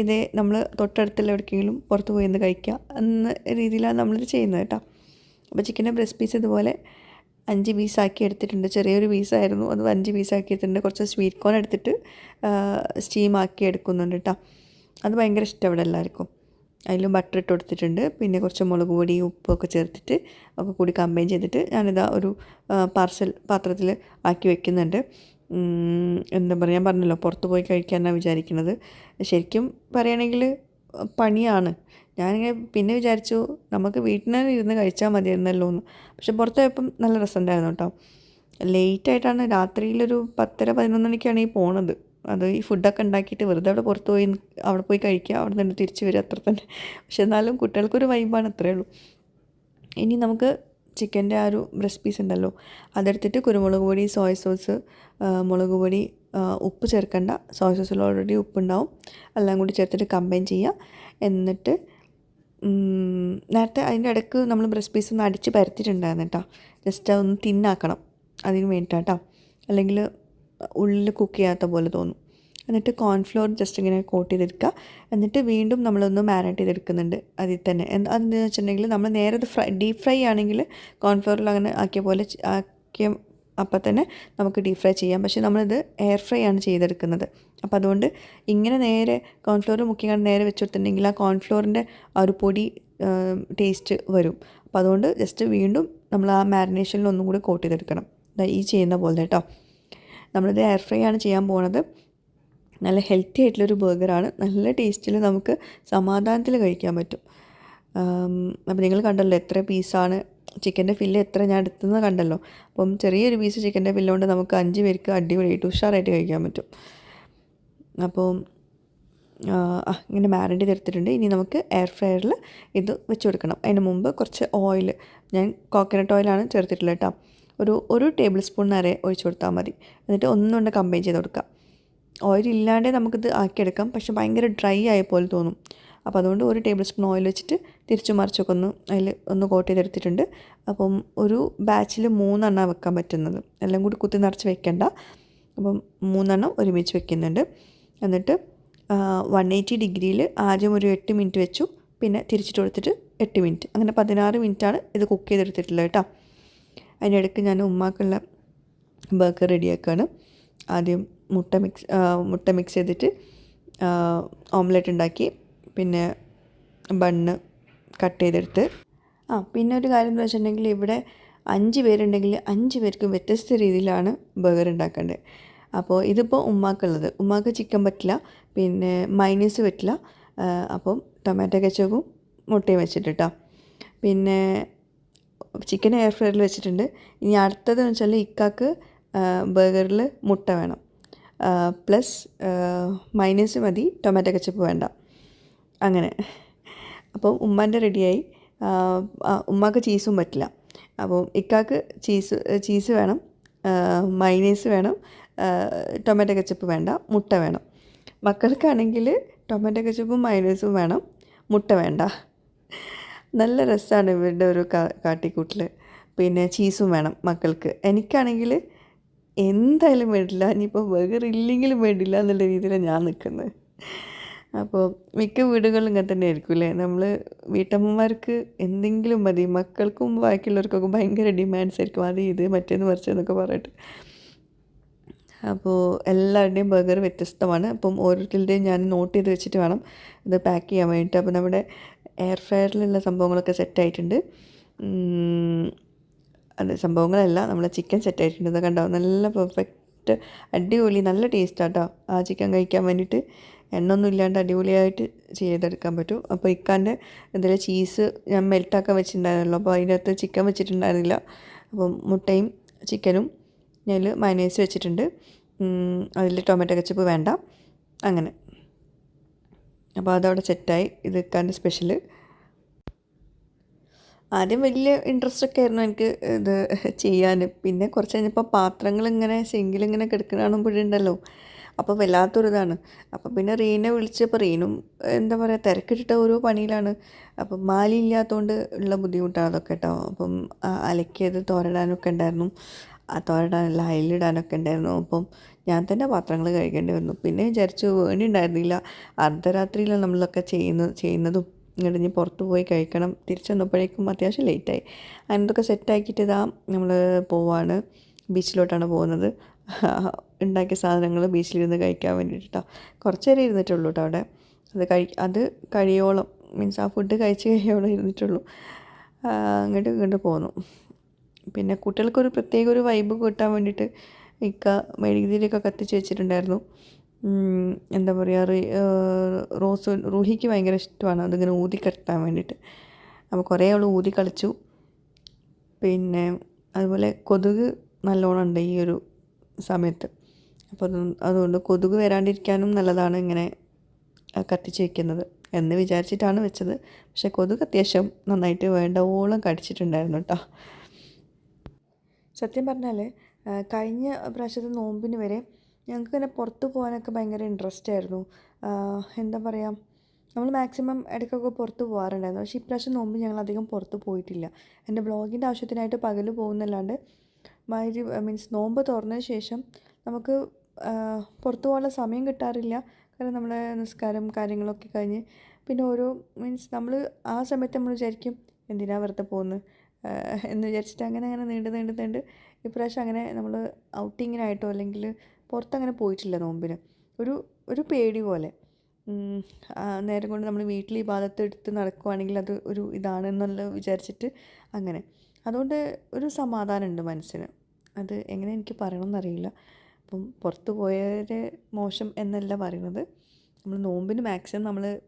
ഇതേ നമ്മൾ തൊട്ടടുത്തുള്ള എവിടേക്കെങ്കിലും പുറത്ത് പോയി എന്ന് കഴിക്കുക എന്ന രീതിയിലാണ് നമ്മളിത് ചെയ്യുന്നത് കേട്ടോ. അപ്പോൾ ചിക്കന്റെ ബ്രസ്റ്റ് പീസ് ഇതുപോലെ അഞ്ച് പീസാക്കി എടുത്തിട്ടുണ്ട്. ചെറിയൊരു പീസായിരുന്നു. അത് അഞ്ച് പീസാക്കി എടുത്തിട്ടുണ്ട്. കുറച്ച് സ്വീറ്റ് കോൺ എടുത്തിട്ട് സ്റ്റീം ആക്കി എടുക്കുന്നുണ്ട് കേട്ടോ അത് ഭയങ്കര ഇഷ്ടം ഇവിടെ എല്ലാവർക്കും. അതിലും ബട്ടർ ഇട്ട് കൊടുത്തിട്ടുണ്ട്. പിന്നെ കുറച്ച് മുളക് പൊടി ഉപ്പൊക്കെ ചേർത്തിട്ട് ഒക്കെ കൂടി കമ്പൈൻ ചെയ്തിട്ട് ഞാനിതാ ഒരു പാർസൽ പാത്രത്തിൽ ആക്കി വെക്കുന്നുണ്ട്. എന്താ പറയുക ഞാൻ പറഞ്ഞല്ലോ പുറത്ത് പോയി കഴിക്കാനാണ് വിചാരിക്കുന്നത് ശരിക്കും പറയുകയാണെങ്കിൽ പണിയാണ്. ഞാനിങ്ങനെ പിന്നെ വിചാരിച്ചു നമുക്ക് വീട്ടിൽ ഇരുന്ന് കഴിച്ചാൽ മതിയായിരുന്നല്ലോ എന്ന്. പക്ഷെ പുറത്ത് പോയപ്പം നല്ല രസമുണ്ടായിരുന്നു കേട്ടോ. ലേറ്റായിട്ടാണ് രാത്രിയിലൊരു പത്തര പതിനൊന്ന് മണിക്കാണ് ഈ പോണത്. അത് ഈ ഫുഡൊക്കെ ഉണ്ടാക്കിയിട്ട് വെറുതെ അവിടെ പുറത്ത് പോയി അവിടെ പോയി കഴിക്കുക അവിടെ നിന്ന് തിരിച്ച് വരിക അത്ര തന്നെ. പക്ഷെ എന്നാലും കുട്ടികൾക്കൊരു വൈബാണ് അത്രേ ഉള്ളൂ ഇനി നമുക്ക് ചിക്കന്റെ ആ ഒരു ബ്രസ്റ്റ് പീസ് ഉണ്ടല്ലോ. അതെടുത്തിട്ട് കുരുമുളക് പൊടി സോയ സോസ് മുളക് പൊടി ഉപ്പ് ചേർക്കണ്ട. സോയ സോസിൽ ഓൾറെഡി ഉപ്പുണ്ടാവും. എല്ലാം കൂടി ചേർത്തിട്ട് കമ്പൈൻ ചെയ്യുക. എന്നിട്ട് നേരത്തെ അതിന്റെ ഇടയ്ക്ക് നമ്മൾ ബ്രസ്റ്റ് പീസ് ഒന്ന് അടിച്ച് പരത്തിയിട്ടുണ്ടായിരുന്നു കേട്ടോ. ജസ്റ്റ് അതൊന്ന് തിന്നാക്കണം അതിന് വേണ്ടിയിട്ടാണ് കേട്ടോ. അല്ലെങ്കിൽ ഉള്ളിൽ കുക്ക് ചെയ്യാത്ത പോലെ തോന്നും. എന്നിട്ട് കോൺഫ്ലോർ ജസ്റ്റ് ഇങ്ങനെ കോട്ട് ചെയ്തെടുക്കുക. എന്നിട്ട് വീണ്ടും നമ്മളൊന്ന് മാരിനേറ്റ് ചെയ്തെടുക്കുന്നുണ്ട് അതിൽ തന്നെ. എന്ത് അതെന്ന് വെച്ചിട്ടുണ്ടെങ്കിൽ നമ്മൾ നേരെ അത് ഫ്രൈ ഡീപ് ഫ്രൈ ആണെങ്കിൽ കോൺഫ്ലോറിൽ അങ്ങനെ ആക്കിയ പോലെ ആക്കിയ അപ്പം തന്നെ നമുക്ക് ഡീപ് ഫ്രൈ ചെയ്യാം. പക്ഷേ നമ്മളിത് എയർ ഫ്രൈ ആണ് ചെയ്തെടുക്കുന്നത്. അപ്പോൾ അതുകൊണ്ട് ഇങ്ങനെ നേരെ കോൺഫ്ലോർ മുക്കിയാണ് നേരെ വെച്ച് കൊടുത്തിട്ടുണ്ടെങ്കിൽ ആ കോൺഫ്ലോറിന്റെ ആ ഒരു പൊടി ടേസ്റ്റ് വരും. അപ്പോൾ അതുകൊണ്ട് ജസ്റ്റ് വീണ്ടും നമ്മൾ ആ മാരിനേഷനിൽ ഒന്നും കൂടി കോട്ട് ചെയ്തെടുക്കണം. ഈ ചെയ്യുന്ന പോലെ കേട്ടോ നമ്മളിത് എയർ ഫ്രൈ ആണ് ചെയ്യാൻ പോണത്. നല്ല ഹെൽത്തി ആയിട്ടുള്ളൊരു ബർഗറാണ് നല്ല ടേസ്റ്റിൽ നമുക്ക് സമാധാനത്തിൽ കഴിക്കാൻ പറ്റും. അപ്പോൾ നിങ്ങൾ കണ്ടല്ലോ എത്ര പീസാണ് ചിക്കന്റെ ഫില്ല് എത്ര ഞാൻ എടുത്തെന്ന് കണ്ടല്ലോ. അപ്പം ചെറിയൊരു പീസ് ചിക്കന്റെ ഫില്ല് കൊണ്ട് നമുക്ക് അഞ്ച് പേർക്ക് അടിപൊളിയായിട്ട് ഉഷാറായിട്ട് കഴിക്കാൻ പറ്റും. അപ്പോൾ ഇങ്ങനെ മാരിനേറ്റ് ചെയ്തെടുത്തിട്ടുണ്ട് ഇനി നമുക്ക് എയർ ഫ്രയറിൽ ഇത് വെച്ച് കൊടുക്കണം. അതിന് മുമ്പ് കുറച്ച് ഓയിൽ ഞാൻ കോക്കനട്ട് ഓയിലാണ് ചേർത്തിട്ടുള്ളത് കേട്ടോ. ഒരു ഒരു ടേബിൾ സ്പൂൺ നേരെ ഒഴിച്ച് കൊടുത്താൽ മതി. എന്നിട്ട് ഒന്നുകൊണ്ട് കമ്പൈൻ ചെയ്ത് കൊടുക്കാം. ഓയിൽ ഇല്ലാണ്ടേ നമുക്കിത് ആക്കിയെടുക്കാം. പക്ഷെ ഭയങ്കര ഡ്രൈ ആയ പോലെ തോന്നും. അപ്പോൾ അതുകൊണ്ട് ഒരു ടേബിൾ സ്പൂൺ ഓയിൽ വെച്ചിട്ട് തിരിച്ചു മറിച്ചൊക്കെ ഒന്ന് അതിൽ ഒന്ന് കോട്ട് ചെയ്തെടുത്തിട്ടുണ്ട്. അപ്പം ഒരു ബാച്ചിൽ മൂന്നെണ്ണമാണ് വെക്കാൻ പറ്റുന്നത്. എല്ലാം കൂടി കുത്തി നിറച്ച് വെക്കേണ്ട. അപ്പം മൂന്നെണ്ണം ഒരുമിച്ച് വെക്കുന്നുണ്ട്. എന്നിട്ട് വൺ എയ്റ്റി ഡിഗ്രിയിൽ ആദ്യം ഒരു എട്ട് മിനിറ്റ് വെച്ചു. പിന്നെ തിരിച്ചിട്ട് കൊടുത്തിട്ട് എട്ട് മിനിറ്റ് അങ്ങനെ പതിനാറ് മിനിറ്റാണ് ഇത് കുക്ക് ചെയ്തെടുത്തിട്ടുള്ളത് കേട്ടോ. അതിനിടയ്ക്ക് ഞാൻ ഉമ്മാക്കുള്ള ബർഗർ റെഡിയാക്കുകയാണ് ആദ്യം മുട്ട മിക്സ് മുട്ട മിക്സ് ചെയ്തിട്ട് ഓംലെറ്റ് ഉണ്ടാക്കി. പിന്നെ ബണ്ണ് കട്ട് ചെയ്തെടുത്ത്. ആ പിന്നെ ഒരു കാര്യം എന്ന് വെച്ചിട്ടുണ്ടെങ്കിൽ ഇവിടെ അഞ്ച് പേരുണ്ടെങ്കിൽ അഞ്ച് പേർക്കും വ്യത്യസ്ത രീതിയിലാണ് ബർഗർ ഉണ്ടാക്കേണ്ടത്. അപ്പോൾ ഇതിപ്പോൾ ഉമ്മാക്കുള്ളത്. ഉമ്മാക്ക് ചിക്കൻ പറ്റില്ല പിന്നെ മൈനീസ് പറ്റില്ല. അപ്പം ടൊമാറ്റോ കെച്ചപ്പും മുട്ടയും വെച്ചിട്ട് കേട്ടോ പിന്നെ ചിക്കൻ എയർ ഫ്രയറിൽ വെച്ചിട്ടുണ്ട്. ഇനി അടുത്തതെന്ന് വെച്ചാൽ ഇക്കാക്ക് ബർഗറിൽ മുട്ട വേണം. പ്ലസ് മൈനസ് മതി ടൊമാറ്റോ കെച്ചപ്പ് വേണ്ട. അങ്ങനെ. അപ്പോൾ ഉമ്മാന്റെ റെഡിയായി. ഉമ്മാക്ക് ചീസും പറ്റില്ല. അപ്പോൾ ഇക്കാക്ക് ചീസ് ചീസ് വേണം. മൈനേസ് വേണം. ടൊമാറ്റോ കെച്ചപ്പ് വേണ്ട. മുട്ട വേണം. മക്കൾക്കാണെങ്കിൽ ടൊമാറ്റോ കെച്ചപ്പും മൈനേസും വേണം. മുട്ട വേണ്ട. നല്ല രസമാണ് ഇവരുടെ ഒരു കാട്ടിക്കൂട്ടിൽ. പിന്നെ ചീസും വേണം മക്കൾക്ക്. എനിക്കാണെങ്കിൽ എന്തായാലും വേണ്ടില്ല. ഇനിയിപ്പോൾ ബർഗർ ഇല്ലെങ്കിലും വേണ്ടില്ല എന്നുള്ള രീതിയിലാണ് ഞാൻ നിൽക്കുന്നത്. അപ്പോൾ മിക്ക വീടുകളിലും ഇങ്ങനെ തന്നെ ആയിരിക്കും അല്ലേ നമ്മൾ വീട്ടമ്മമാർക്ക് എന്തെങ്കിലും മതി. മക്കൾക്കും ബാക്കിയുള്ളവർക്കൊക്കെ ഭയങ്കര ഡിമാൻഡ്സ് ആയിരിക്കും. അത് ഇത് മറ്റേന്ന് മറിച്ചെന്നൊക്കെ പറഞ്ഞിട്ട്. അപ്പോൾ എല്ലാവരുടെയും ബർഗർ വ്യത്യസ്തമാണ്. അപ്പം ഓരോരുത്തരുടെയും ഞാൻ നോട്ട് ചെയ്ത് വെച്ചിട്ട് വേണം ഇത് പാക്ക് ചെയ്യാൻ വേണ്ടിയിട്ട്. അപ്പോൾ നമ്മുടെ എയർ ഫ്രയറിലുള്ള സംഭവങ്ങളൊക്കെ സെറ്റായിട്ടുണ്ട് അത് സംഭവങ്ങളല്ല നമ്മളെ ചിക്കൻ സെറ്റായിട്ടുണ്ട് ഇതൊക്കെ ഉണ്ടാവും നല്ല പെർഫെക്റ്റ് അടിപൊളി നല്ല ടേസ്റ്റാട്ടോ ആ ചിക്കൻ കഴിക്കാൻ വേണ്ടിയിട്ട്. എണ്ണൊന്നും ഇല്ലാണ്ട് അടിപൊളിയായിട്ട് ചെയ്തെടുക്കാൻ പറ്റും. അപ്പോൾ ഇക്കാന്റെ എന്തെങ്കിലും ചീസ് ഞാൻ മെൽട്ടാക്കാൻ വെച്ചിട്ടുണ്ടായിരുന്നല്ലോ. അപ്പോൾ അതിനകത്ത് ചിക്കൻ വെച്ചിട്ടുണ്ടായിരുന്നില്ല. അപ്പം മുട്ടയും ചിക്കനും ഞാൻ മയനേസ് വെച്ചിട്ടുണ്ട്. അതിൽ ടൊമാറ്റോ കച്ചപ്പ് വേണ്ട. അങ്ങനെ. അപ്പോൾ അതവിടെ സെറ്റായി. ഇത് ഇക്കാന്റെ സ്പെഷ്യൽ ആദ്യം വലിയ ഇൻട്രസ്റ്റ് ഒക്കെ ആയിരുന്നു എനിക്ക് ഇത് ചെയ്യാൻ. പിന്നെ കുറച്ച് കഴിഞ്ഞപ്പോൾ പാത്രങ്ങൾ ഇങ്ങനെ സിങ്കിലിങ്ങനെ കിടക്കുന്ന കാണുമ്പോഴുണ്ടല്ലോ. അപ്പോൾ വല്ലാത്തൊരിതാണ്. അപ്പോൾ പിന്നെ റീനെ വിളിച്ചപ്പോൾ റീനും എന്താ പറയുക തിരക്കിട്ടിട്ട ഓരോ പണിയിലാണ്. അപ്പം മാലി ഇല്ലാത്തതുകൊണ്ട് ഉള്ള ബുദ്ധിമുട്ടാണ് അതൊക്കെ കേട്ടോ അപ്പം അലക്കിയത് തോരടാനൊക്കെ ഉണ്ടായിരുന്നു ആ തോരടാനല്ല അയലിടാനൊക്കെ ഉണ്ടായിരുന്നു അപ്പം ഞാൻ തന്നെ പാത്രങ്ങൾ കഴിക്കേണ്ടി വന്നു. പിന്നെ വിചാരിച്ചു വേണ്ടിണ്ടായിരുന്നില്ല അർദ്ധരാത്രിയിലാണ് നമ്മളൊക്കെ ചെയ്യുന്ന ചെയ്യുന്നതും. ഇങ്ങോട്ട് ഇനി പുറത്ത് പോയി കഴിക്കണം. തിരിച്ചു വന്നപ്പോഴേക്കും അത്യാവശ്യം ലേറ്റായി. അങ്ങനത്തൊക്കെ സെറ്റാക്കിയിട്ട് ഇതാ നമ്മൾ പോവാണ്. ബീച്ചിലോട്ടാണ് പോകുന്നത്. ഉണ്ടാക്കിയ സാധനങ്ങൾ ബീച്ചിലിരുന്ന് കഴിക്കാൻ വേണ്ടിയിട്ടാണ് കുറച്ച് നേരം ഇരുന്നിട്ടുള്ളൂ കേട്ടോ അവിടെ. അത് കഴി അത് കഴിയോളം മീൻസ് ആ ഫുഡ് കഴിച്ച് കഴിയോളം ഇരുന്നിട്ടുള്ളൂ. അങ്ങോട്ട് ഇങ്ങോട്ട് പോന്നു. പിന്നെ കുട്ടികൾക്കൊരു പ്രത്യേക ഒരു വൈബ് കിട്ടാൻ വേണ്ടിയിട്ട് ഇക്ക മെഴുകുതിരിയൊക്കെ കത്തിച്ച് വെച്ചിട്ടുണ്ടായിരുന്നു. എന്താ പറയുക റോസ് റൂഹിക്ക് ഭയങ്കര ഇഷ്ടമാണ്. അതിങ്ങനെ ഊതി കെട്ടാൻ വേണ്ടിയിട്ട്. അപ്പോൾ കുറേ അവൾ ഊതി കളിച്ചു. പിന്നെ അതുപോലെ കൊതുക് നല്ലോണം ഉണ്ട് ഈ ഒരു സമയത്ത്. അപ്പോൾ അത് അതുകൊണ്ട് കൊതുക് വരാണ്ടിരിക്കാനും നല്ലതാണ് ഇങ്ങനെ കത്തിച്ച് വയ്ക്കുന്നത് എന്ന് വിചാരിച്ചിട്ടാണ് വെച്ചത്. പക്ഷേ കൊതുക് അത്യാവശ്യം നന്നായിട്ട് ഓളം കടിച്ചിട്ടുണ്ടായിരുന്നു കേട്ടോ. സത്യം പറഞ്ഞാൽ കഴിഞ്ഞ പ്രാവശ്യത്തെ നോമ്പിന് വരെ ഞങ്ങൾക്ക് ഇങ്ങനെ പുറത്ത് പോകാനൊക്കെ ഭയങ്കര ഇൻട്രസ്റ്റ് ആയിരുന്നു. എന്താ പറയുക നമ്മൾ മാക്സിമം ഇടയ്ക്കൊക്കെ പുറത്ത് പോകാറുണ്ടായിരുന്നു. പക്ഷേ ഇപ്രാവശ്യം നോമ്പ് ഞങ്ങൾ അധികം പുറത്ത് പോയിട്ടില്ല. എന്റെ ബ്ലോഗിന്റെ ആവശ്യത്തിനായിട്ട് പകൽ പോകുന്നല്ലാണ്ട് മൈരി മീൻസ് നോമ്പ് തുറന്നതിന് ശേഷം നമുക്ക് പുറത്തു പോകാനുള്ള സമയം കിട്ടാറില്ല. കാരണം നമ്മുടെ നിസ്കാരം കാര്യങ്ങളൊക്കെ കഴിഞ്ഞ് പിന്നെ ഓരോ മീൻസ് നമ്മൾ ആ സമയത്ത് നമ്മൾ വിചാരിക്കും എന്തിനാണ് വെറുതെ പോകുന്നത് എന്ന് വിചാരിച്ചിട്ട് അങ്ങനെ അങ്ങനെ നീണ്ട് നീണ്ട് നീണ്ട് ഇപ്രാവശ്യം അങ്ങനെ നമ്മൾ ഔട്ടിങ്ങിനായിട്ടോ അല്ലെങ്കിൽ പുറത്തങ്ങനെ പോയിട്ടില്ല നോമ്പിന്. ഒരു ഒരു പേടി പോലെ. നേരം കൊണ്ട് നമ്മൾ വീട്ടിൽ ഈ ഭാഗത്ത് എടുത്ത് നടക്കുവാണെങ്കിൽ അത് ഒരു ഇതാണെന്നുള്ള വിചാരിച്ചിട്ട് അങ്ങനെ. അതുകൊണ്ട് ഒരു സമാധാനമുണ്ട് മനസ്സിന്. അത് എങ്ങനെ എനിക്ക് പറയണമെന്നറിയില്ല. അപ്പം പുറത്ത് പോയവരെ മോശം എന്നല്ല പറയുന്നത്. നമ്മൾ നോമ്പിന് മാക്സിമം നമ്മൾ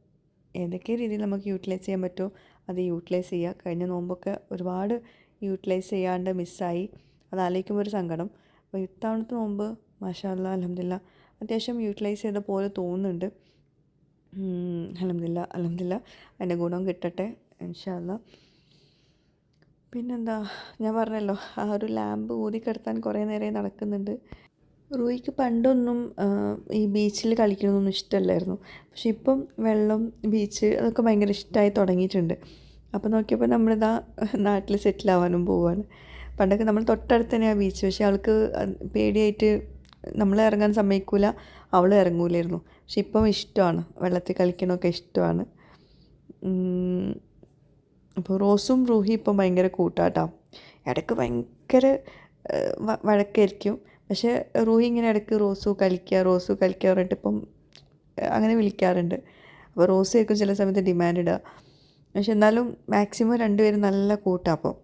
ഏതൊക്കെ രീതിയിൽ നമുക്ക് യൂട്ടിലൈസ് ചെയ്യാൻ പറ്റുമോ അത് യൂട്ടിലൈസ് ചെയ്യുക. കഴിഞ്ഞ നോമ്പൊക്കെ ഒരുപാട് യൂട്ടിലൈസ് ചെയ്യാണ്ട് മിസ്സായി. അത് ആലോചിക്കുമ്പോൾ ഒരു സങ്കടം. അപ്പോൾ ഇത്തവണത്തെ നോമ്പ് മാഷാല്ല അലഹമില്ല അത്യാവശ്യം യൂട്ടിലൈസ് ചെയ്ത പോലെ തോന്നുന്നുണ്ട്. അലഹമില്ല അലഹമില്ല അതിന്റെ ഗുണം കിട്ടട്ടെ ഇൻഷാല്ല പിന്നെന്താ? ഞാൻ പറഞ്ഞല്ലോ ആ ഒരു ലാമ്പ് ഊതിക്കെടുത്താൻ കുറേ നേരം നടക്കുന്നുണ്ട്. റൂയിക്ക് പണ്ടൊന്നും ഈ ബീച്ചിൽ കളിക്കണമെന്നൊന്നും ഇഷ്ടമല്ലായിരുന്നു. പക്ഷെ ഇപ്പം വെള്ളം ബീച്ച് അതൊക്കെ ഭയങ്കര ഇഷ്ടമായി തുടങ്ങിയിട്ടുണ്ട്. അപ്പോൾ നോക്കിയപ്പോൾ നമ്മളിതാ നാട്ടിൽ സെറ്റിലാവാനും പോവാണ്. പണ്ടൊക്കെ നമ്മൾ തൊട്ടടുത്ത് തന്നെയാണ് ബീച്ച്. പക്ഷേ അവൾക്ക് പേടിയായിട്ട് നമ്മൾ ഇറങ്ങാൻ സമ്മതിക്കൂല അവൾ ഇറങ്ങൂലായിരുന്നു. പക്ഷെ ഇപ്പം ഇഷ്ടമാണ്. വെള്ളത്തിൽ കളിക്കണമൊക്കെ ഇഷ്ടമാണ്. അപ്പോൾ റോസും റൂഹി ഇപ്പം ഭയങ്കര കൂട്ടാട്ടോ. ഇടയ്ക്ക് ഭയങ്കര വഴക്കായിരിക്കും. പക്ഷേ റൂഹി ഇങ്ങനെ ഇടയ്ക്ക് റോസു കളിക്കുക റോസു കളിക്കുക പറഞ്ഞിട്ട് ഇപ്പം അങ്ങനെ വിളിക്കാറുണ്ട്. അപ്പോൾ റോസ് ആയിരിക്കും ചില സമയത്ത് ഡിമാൻഡ് ഇടുക. പക്ഷെ എന്നാലും മാക്സിമം രണ്ടുപേരും നല്ല കൂട്ടാണ് അപ്പോൾ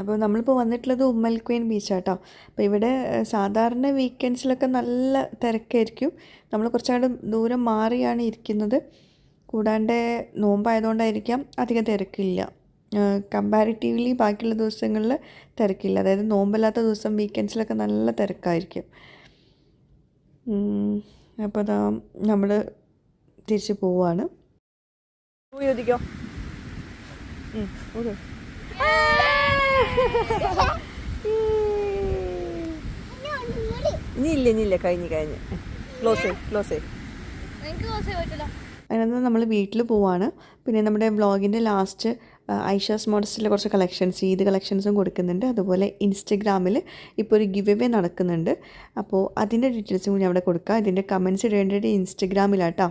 അപ്പോൾ നമ്മളിപ്പോൾ വന്നിട്ടുള്ളത് ഉമ്മൽ ക്വീൻ ബീച്ചാട്ടോ അപ്പോൾ ഇവിടെ സാധാരണ വീക്കെൻഡ്സിലൊക്കെ നല്ല തിരക്കായിരിക്കും. നമ്മൾ കുറച്ചങ്ങോട്ട് ദൂരം മാറിയാണ് ഇരിക്കുന്നത്. കൂടാണ്ട് നോമ്പായതുകൊണ്ടായിരിക്കാം അധികം തിരക്കില്ല. കമ്പാരിറ്റീവ്ലി ബാക്കിയുള്ള ദിവസങ്ങളിൽ തിരക്കില്ല. അതായത് നോമ്പല്ലാത്ത ദിവസം വീക്കെൻഡ്സിലൊക്കെ നല്ല തിരക്കായിരിക്കും. അപ്പോൾ അതാ നമ്മൾ തിരിച്ച് പോവാണ്. ചോദിക്കോ ഇനിയില്ല ഇനി ഇല്ല ഇനി ഇല്ല. കഴിഞ്ഞ് കഴിഞ്ഞ്. ക്ലോസ് ചെയ്യും ക്ലോസ് ചെയ് അങ്ങനെ നമ്മൾ വീട്ടിൽ പോവാണ്. പിന്നെ നമ്മുടെ വ്ളോഗിന്റെ ലാസ്റ്റ് ഐഷാസ് മോഡസിലെ കുറച്ച് കളക്ഷൻസ് ഈദ് കളക്ഷൻസും കൊടുക്കുന്നുണ്ട്. അതുപോലെ ഇൻസ്റ്റഗ്രാമിൽ ഇപ്പോൾ ഒരു ഗിവ് എവേ നടക്കുന്നുണ്ട് അപ്പോൾ അതിന്റെ ഡീറ്റെയിൽസും കൂടി അവിടെ കൊടുക്കുക ഇതിന്റെ കമൻസ് ഇടേണ്ടത് ഇൻസ്റ്റഗ്രാമിലാട്ടോ.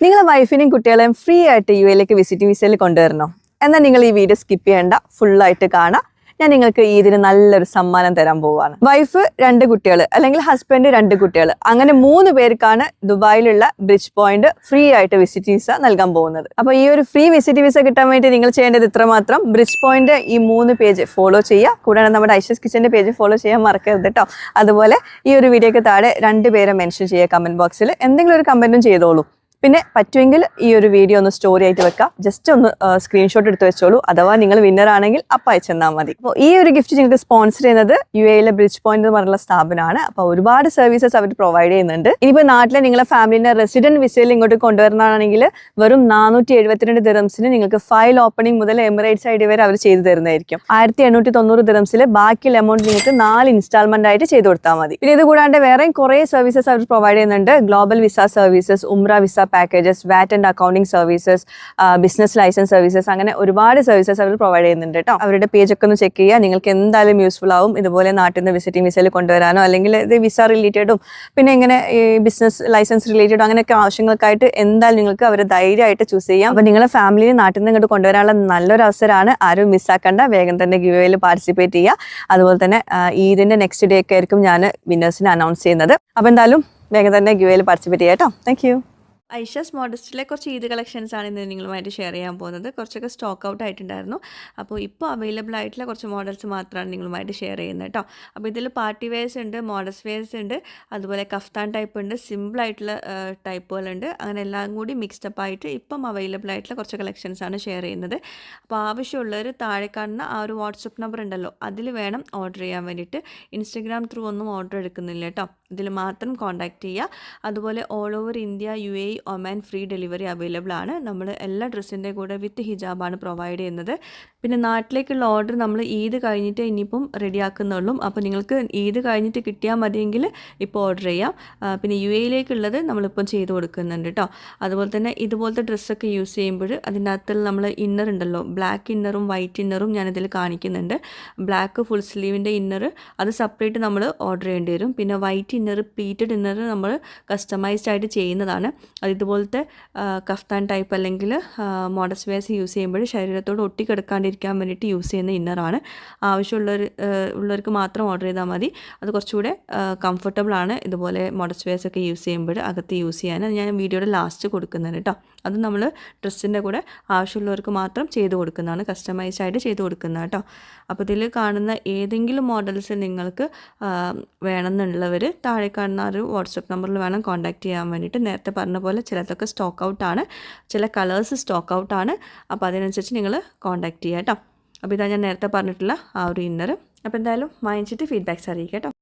നിങ്ങളെ വൈഫിനെയും കുട്ടികളെയും ഫ്രീ ആയിട്ട് യു എയിലേക്ക് വിസിറ്റ് വിസയിൽ കൊണ്ടുവരണോ? എന്നാൽ നിങ്ങൾ ഈ വീഡിയോ സ്കിപ്പ് ചെയ്യേണ്ട. ഫുള്ളായിട്ട് കാണാം. ഞാൻ നിങ്ങൾക്ക് ഇതിന് നല്ലൊരു സമ്മാനം തരാൻ പോവാണ്. വൈഫ് രണ്ട് കുട്ടികൾ അല്ലെങ്കിൽ ഹസ്ബൻഡ് രണ്ട് കുട്ടികൾ അങ്ങനെ മൂന്ന് പേർക്കാണ് ദുബായിലുള്ള ബ്രിഡ്ജ് പോയിന്റ് ഫ്രീ ആയിട്ട് വിസിറ്റ് വിസ നൽകാൻ പോകുന്നത്. അപ്പോൾ ഈ ഒരു ഫ്രീ വിസിറ്റ് വിസ കിട്ടാൻ വേണ്ടി നിങ്ങൾ ചെയ്യേണ്ടത് ഇത്രമാത്രം ബ്രിഡ്ജ് പോയിന്റ് ഈ മൂന്ന് പേജ് ഫോളോ ചെയ്യുക. കൂടാതെ നമ്മുടെ ഐഷസ് കിച്ചന്റെ പേജ് ഫോളോ ചെയ്യാൻ മറക്കരുത് കേട്ടോ അതുപോലെ ഈ ഒരു വീഡിയോക്ക് താഴെ രണ്ട് പേരെ മെൻഷൻ ചെയ്യുക കമന്റ് ബോക്സിൽ എന്തെങ്കിലും ഒരു കമന്റും ചെയ്തോളൂ. പിന്നെ പറ്റുമെങ്കിൽ ഈ ഒരു വീഡിയോ ഒന്ന് സ്റ്റോറി ആയിട്ട് വെക്കാം. ജസ്റ്റ് ഒന്ന് സ്ക്രീൻഷോട്ട് എടുത്ത് വെച്ചോളൂ. അഥവാ നിങ്ങൾ വിന്നർ ആണെങ്കിൽ അപ്പം അയച്ചെന്നാൽ മതി. അപ്പോൾ ഈ ഒരു ഗിഫ്റ്റ് നിങ്ങൾക്ക് സ്പോൺസർ ചെയ്യുന്നത് യു എയിലെ ബ്രിഡ്ജ് പോയിന്റ് എന്ന് പറഞ്ഞുള്ള സ്ഥാപനമാണ്. അപ്പോൾ ഒരുപാട് സർവീസസ് അവർ പ്രൊവൈഡ് ചെയ്യുന്നുണ്ട്. ഇനിയിപ്പോൾ നാട്ടിലെ നിങ്ങളെ ഫാമിലിന്റെ റെസിഡന്റ് വിസയിൽ ഇങ്ങോട്ട് കൊണ്ടുവരുന്നതാണെങ്കിൽ വെറും നാനൂറ്റി എഴുപത്തിരണ്ട് ദിറംസിന് നിങ്ങൾക്ക് ഫയൽ ഓപ്പണിംഗ് മുതൽ എമിറേറ്റ്സ് ഐ ഡി വരെ അവർ ചെയ്തു തരുന്നതായിരിക്കും. ആയിരത്തി എണ്ണൂറ്റി തൊണ്ണൂറ് ദിറംസിൽ ബാക്കിയുള്ള എമൗണ്ട് നിങ്ങൾക്ക് നാല് ഇൻസ്റ്റാൾമെന്റ് ആയിട്ട് ചെയ്തു കൊടുത്താൽ മതി. പിന്നെ ഇത് കൂടാണ്ട് വേറെയും കുറേ സർവീസസ് അവർ പ്രൊവൈഡ് ചെയ്യുന്നുണ്ട്. Global visa services Umrah visa packages VAT and accounting services business licence services അങ്ങനെ ഒരുപാട് സർവീസസ് അവർ പ്രൊവൈഡ് ചെയ്യുന്നുണ്ട് കേട്ടോ അവരുടെ ഒക്കെ ഒന്ന് ചെക്ക് ചെയ്യുക. നിങ്ങൾക്ക് എന്തായാലും യൂസ്ഫുൾ ആവും. ഇതുപോലെ നാട്ടിൽ നിന്ന് വിസിറ്റിംഗ് വിസയിൽ കൊണ്ടുവരാനോ അല്ലെങ്കിൽ ഇത് വിസ റിലേറ്റഡും പിന്നെ ഇങ്ങനെ ഈ ബിസിനസ് ലൈസൻസ് റിലേറ്റഡും അങ്ങനെയൊക്കെ ആവശ്യങ്ങൾക്കായിട്ട് എന്തായാലും നിങ്ങൾക്ക് അവരെ ധൈര്യമായിട്ട് ചൂസ് ചെയ്യാം. അപ്പോൾ നിങ്ങളുടെ ഫാമിലിയെ നാട്ടിൽ നിന്ന് ഇങ്ങോട്ട് കൊണ്ടുവരാനുള്ള നല്ലൊരു അവസരമാണ്. ആരും മിസ്സാക്കേണ്ട വേഗം തന്നെ ഗിവേയിൽ പാർട്ടിസിപ്പേറ്റ് ചെയ്യുക. അതുപോലെ തന്നെ ഈദിന്റെ നെക്സ്റ്റ് ഡേ ഒക്കെ ആയിരിക്കും ഞാൻ വിന്നേഴ്സിനെ അനൗൺസ് ചെയ്യുന്നത്. അപ്പോൾ എന്തായാലും വേഗം തന്നെ ഗിവേയിൽ പാർട്ടിസിപ്പേറ്റ് ചെയ്യാം കേട്ടോ താങ്ക് ഐഷാസ് മോഡസ്റ്റിലെ കുറച്ച് ഈദ് കളക്ഷൻസ് ആണ് ഇന്ന് നിങ്ങളുമായിട്ട് ഷെയർ ചെയ്യാൻ പോകുന്നത്. കുറച്ചൊക്കെ സ്റ്റോക്ക് ഔട്ട് ആയിട്ടുണ്ടായിരുന്നു. അപ്പോൾ ഇപ്പോൾ അവൈലബിൾ ആയിട്ടുള്ള കുറച്ച് മോഡൽസ് മാത്രമാണ് നിങ്ങളുമായിട്ട് ഷെയർ ചെയ്യുന്നത് കേട്ടോ അപ്പോൾ ഇതിൽ പാർട്ടി വെയർസ് ഉണ്ട് മോഡൽസ് വെയർസ് ഉണ്ട് അതുപോലെ കഫ്താൻ ടൈപ്പ് ഉണ്ട് സിമ്പിൾ ആയിട്ടുള്ള ടൈപ്പുകളുണ്ട് അങ്ങനെ എല്ലാം കൂടി മിക്സ്ഡ് അപ്പ് ആയിട്ട് ഇപ്പം അവൈലബിൾ ആയിട്ടുള്ള കുറച്ച് കളക്ഷൻസ് ആണ് ഷെയർ ചെയ്യുന്നത്. അപ്പോൾ ആവശ്യമുള്ളവർ താഴെ കാണുന്ന ആ ഒരു വാട്സപ്പ് നമ്പർ ഉണ്ടല്ലോ അതിൽ വേണം ഓർഡർ ചെയ്യാൻ വേണ്ടിയിട്ട്. ഇൻസ്റ്റഗ്രാം ത്രൂ ഒന്നും ഓർഡർ എടുക്കുന്നില്ല കേട്ടോ ഇതിൽ മാത്രം കോൺടാക്റ്റ് ചെയ്യുക. അതുപോലെ all over India U A Oman free delivery available ആണ്. നമ്മൾ എല്ലാ ഡ്രസ്സിന്റെ കൂടെ വിത്ത് ഹിജാബാണ് പ്രൊവൈഡ് ചെയ്യുന്നത്. പിന്നെ നാട്ടിലേക്കുള്ള ഓർഡർ നമ്മൾ ഈദ് കഴിഞ്ഞിട്ട് ഇനിയിപ്പം റെഡിയാക്കുന്നുള്ളൂ. അപ്പോൾ നിങ്ങൾക്ക് ഈദ് കഴിഞ്ഞിട്ട് കിട്ടിയാൽ മതിയെങ്കിൽ ഇപ്പോൾ ഓർഡർ ചെയ്യാം. പിന്നെ യു എയിലേക്കുള്ളത് നമ്മളിപ്പം ചെയ്ത് കൊടുക്കുന്നുണ്ട് കേട്ടോ അതുപോലെ തന്നെ ഇതുപോലത്തെ ഡ്രസ്സൊക്കെ യൂസ് ചെയ്യുമ്പോൾ അതിന്റെ നമ്മൾ ഇന്നർ ഉണ്ടല്ലോ ബ്ലാക്ക് ഇന്നറും വൈറ്റ് ഇന്നറും ഞാനിതിൽ കാണിക്കുന്നുണ്ട്. ബ്ലാക്ക് ഫുൾ സ്ലീവിന്റെ ഇന്നർ അത് സെപ്പറേറ്റ് നമ്മൾ ഓർഡർ ചെയ്യേണ്ടി വരും. പിന്നെ വൈറ്റ് ഇന്നർ പ്ലീറ്റഡ് ഇന്നർ നമ്മൾ കസ്റ്റമൈസ്ഡ് ആയിട്ട് ചെയ്യുന്നതാണ്. അത് ഇതുപോലത്തെ കഫ്താൻ ടൈപ്പ് അല്ലെങ്കിൽ മോഡസ് വെയർസ് യൂസ് ചെയ്യുമ്പോൾ ശരീരത്തോട് ഒട്ടിക്കിടക്കാണ്ടിരിക്കാൻ വേണ്ടിയിട്ട് യൂസ് ചെയ്യുന്ന ഇന്നറാണ് ആവശ്യമുള്ളവർ ഉള്ളവർക്ക് മാത്രം ഓർഡർ ചെയ്താൽ മതി. അത് കുറച്ചുകൂടെ കംഫർട്ടബിൾ ആണ് ഇതുപോലെ മോഡസ് വെയർസ് ഒക്കെ യൂസ് ചെയ്യുമ്പോൾ അകത്ത് യൂസ് ചെയ്യാൻ. അത് ഞാൻ വീഡിയോയുടെ ലാസ്റ്റ് കൊടുക്കുന്നുണ്ട് കേട്ടോ. അത് നമ്മൾ ഡ്രസ്സിന്റെ കൂടെ ആവശ്യമുള്ളവർക്ക് മാത്രം ചെയ്ത് കൊടുക്കുന്നതാണ് കസ്റ്റമൈസ്ഡ് ആയിട്ട് ചെയ്ത് കൊടുക്കുന്നത് കേട്ടോ അപ്പോൾ ഇതിൽ കാണുന്ന ഏതെങ്കിലും മോഡൽസ് നിങ്ങൾക്ക് വേണമെന്നുള്ളവർ താഴെ കാണുന്ന ഒരു വാട്സപ്പ് നമ്പറിൽ വേണം കോൺടാക്റ്റ് ചെയ്യാൻ വേണ്ടിയിട്ട്. നേരത്തെ പറഞ്ഞ പോലെ ചിലതൊക്കെ സ്റ്റോക്ക് ഔട്ടാണ് ചില കളേഴ്സ് സ്റ്റോക്ക് ഔട്ടാണ് അപ്പോൾ അതിനനുസരിച്ച് നിങ്ങൾ കോൺടാക്റ്റ് ചെയ്യാം കേട്ടോ അപ്പോൾ ഇതാ ഞാൻ നേരത്തെ പറഞ്ഞിട്ടുള്ള ആ ഒരു ഇന്നർ അപ്പോൾ എന്തായാലും വാങ്ങിച്ചിട്ട് ഫീഡ്ബാക്ക്സ് അറിയിക്കാം കേട്ടോ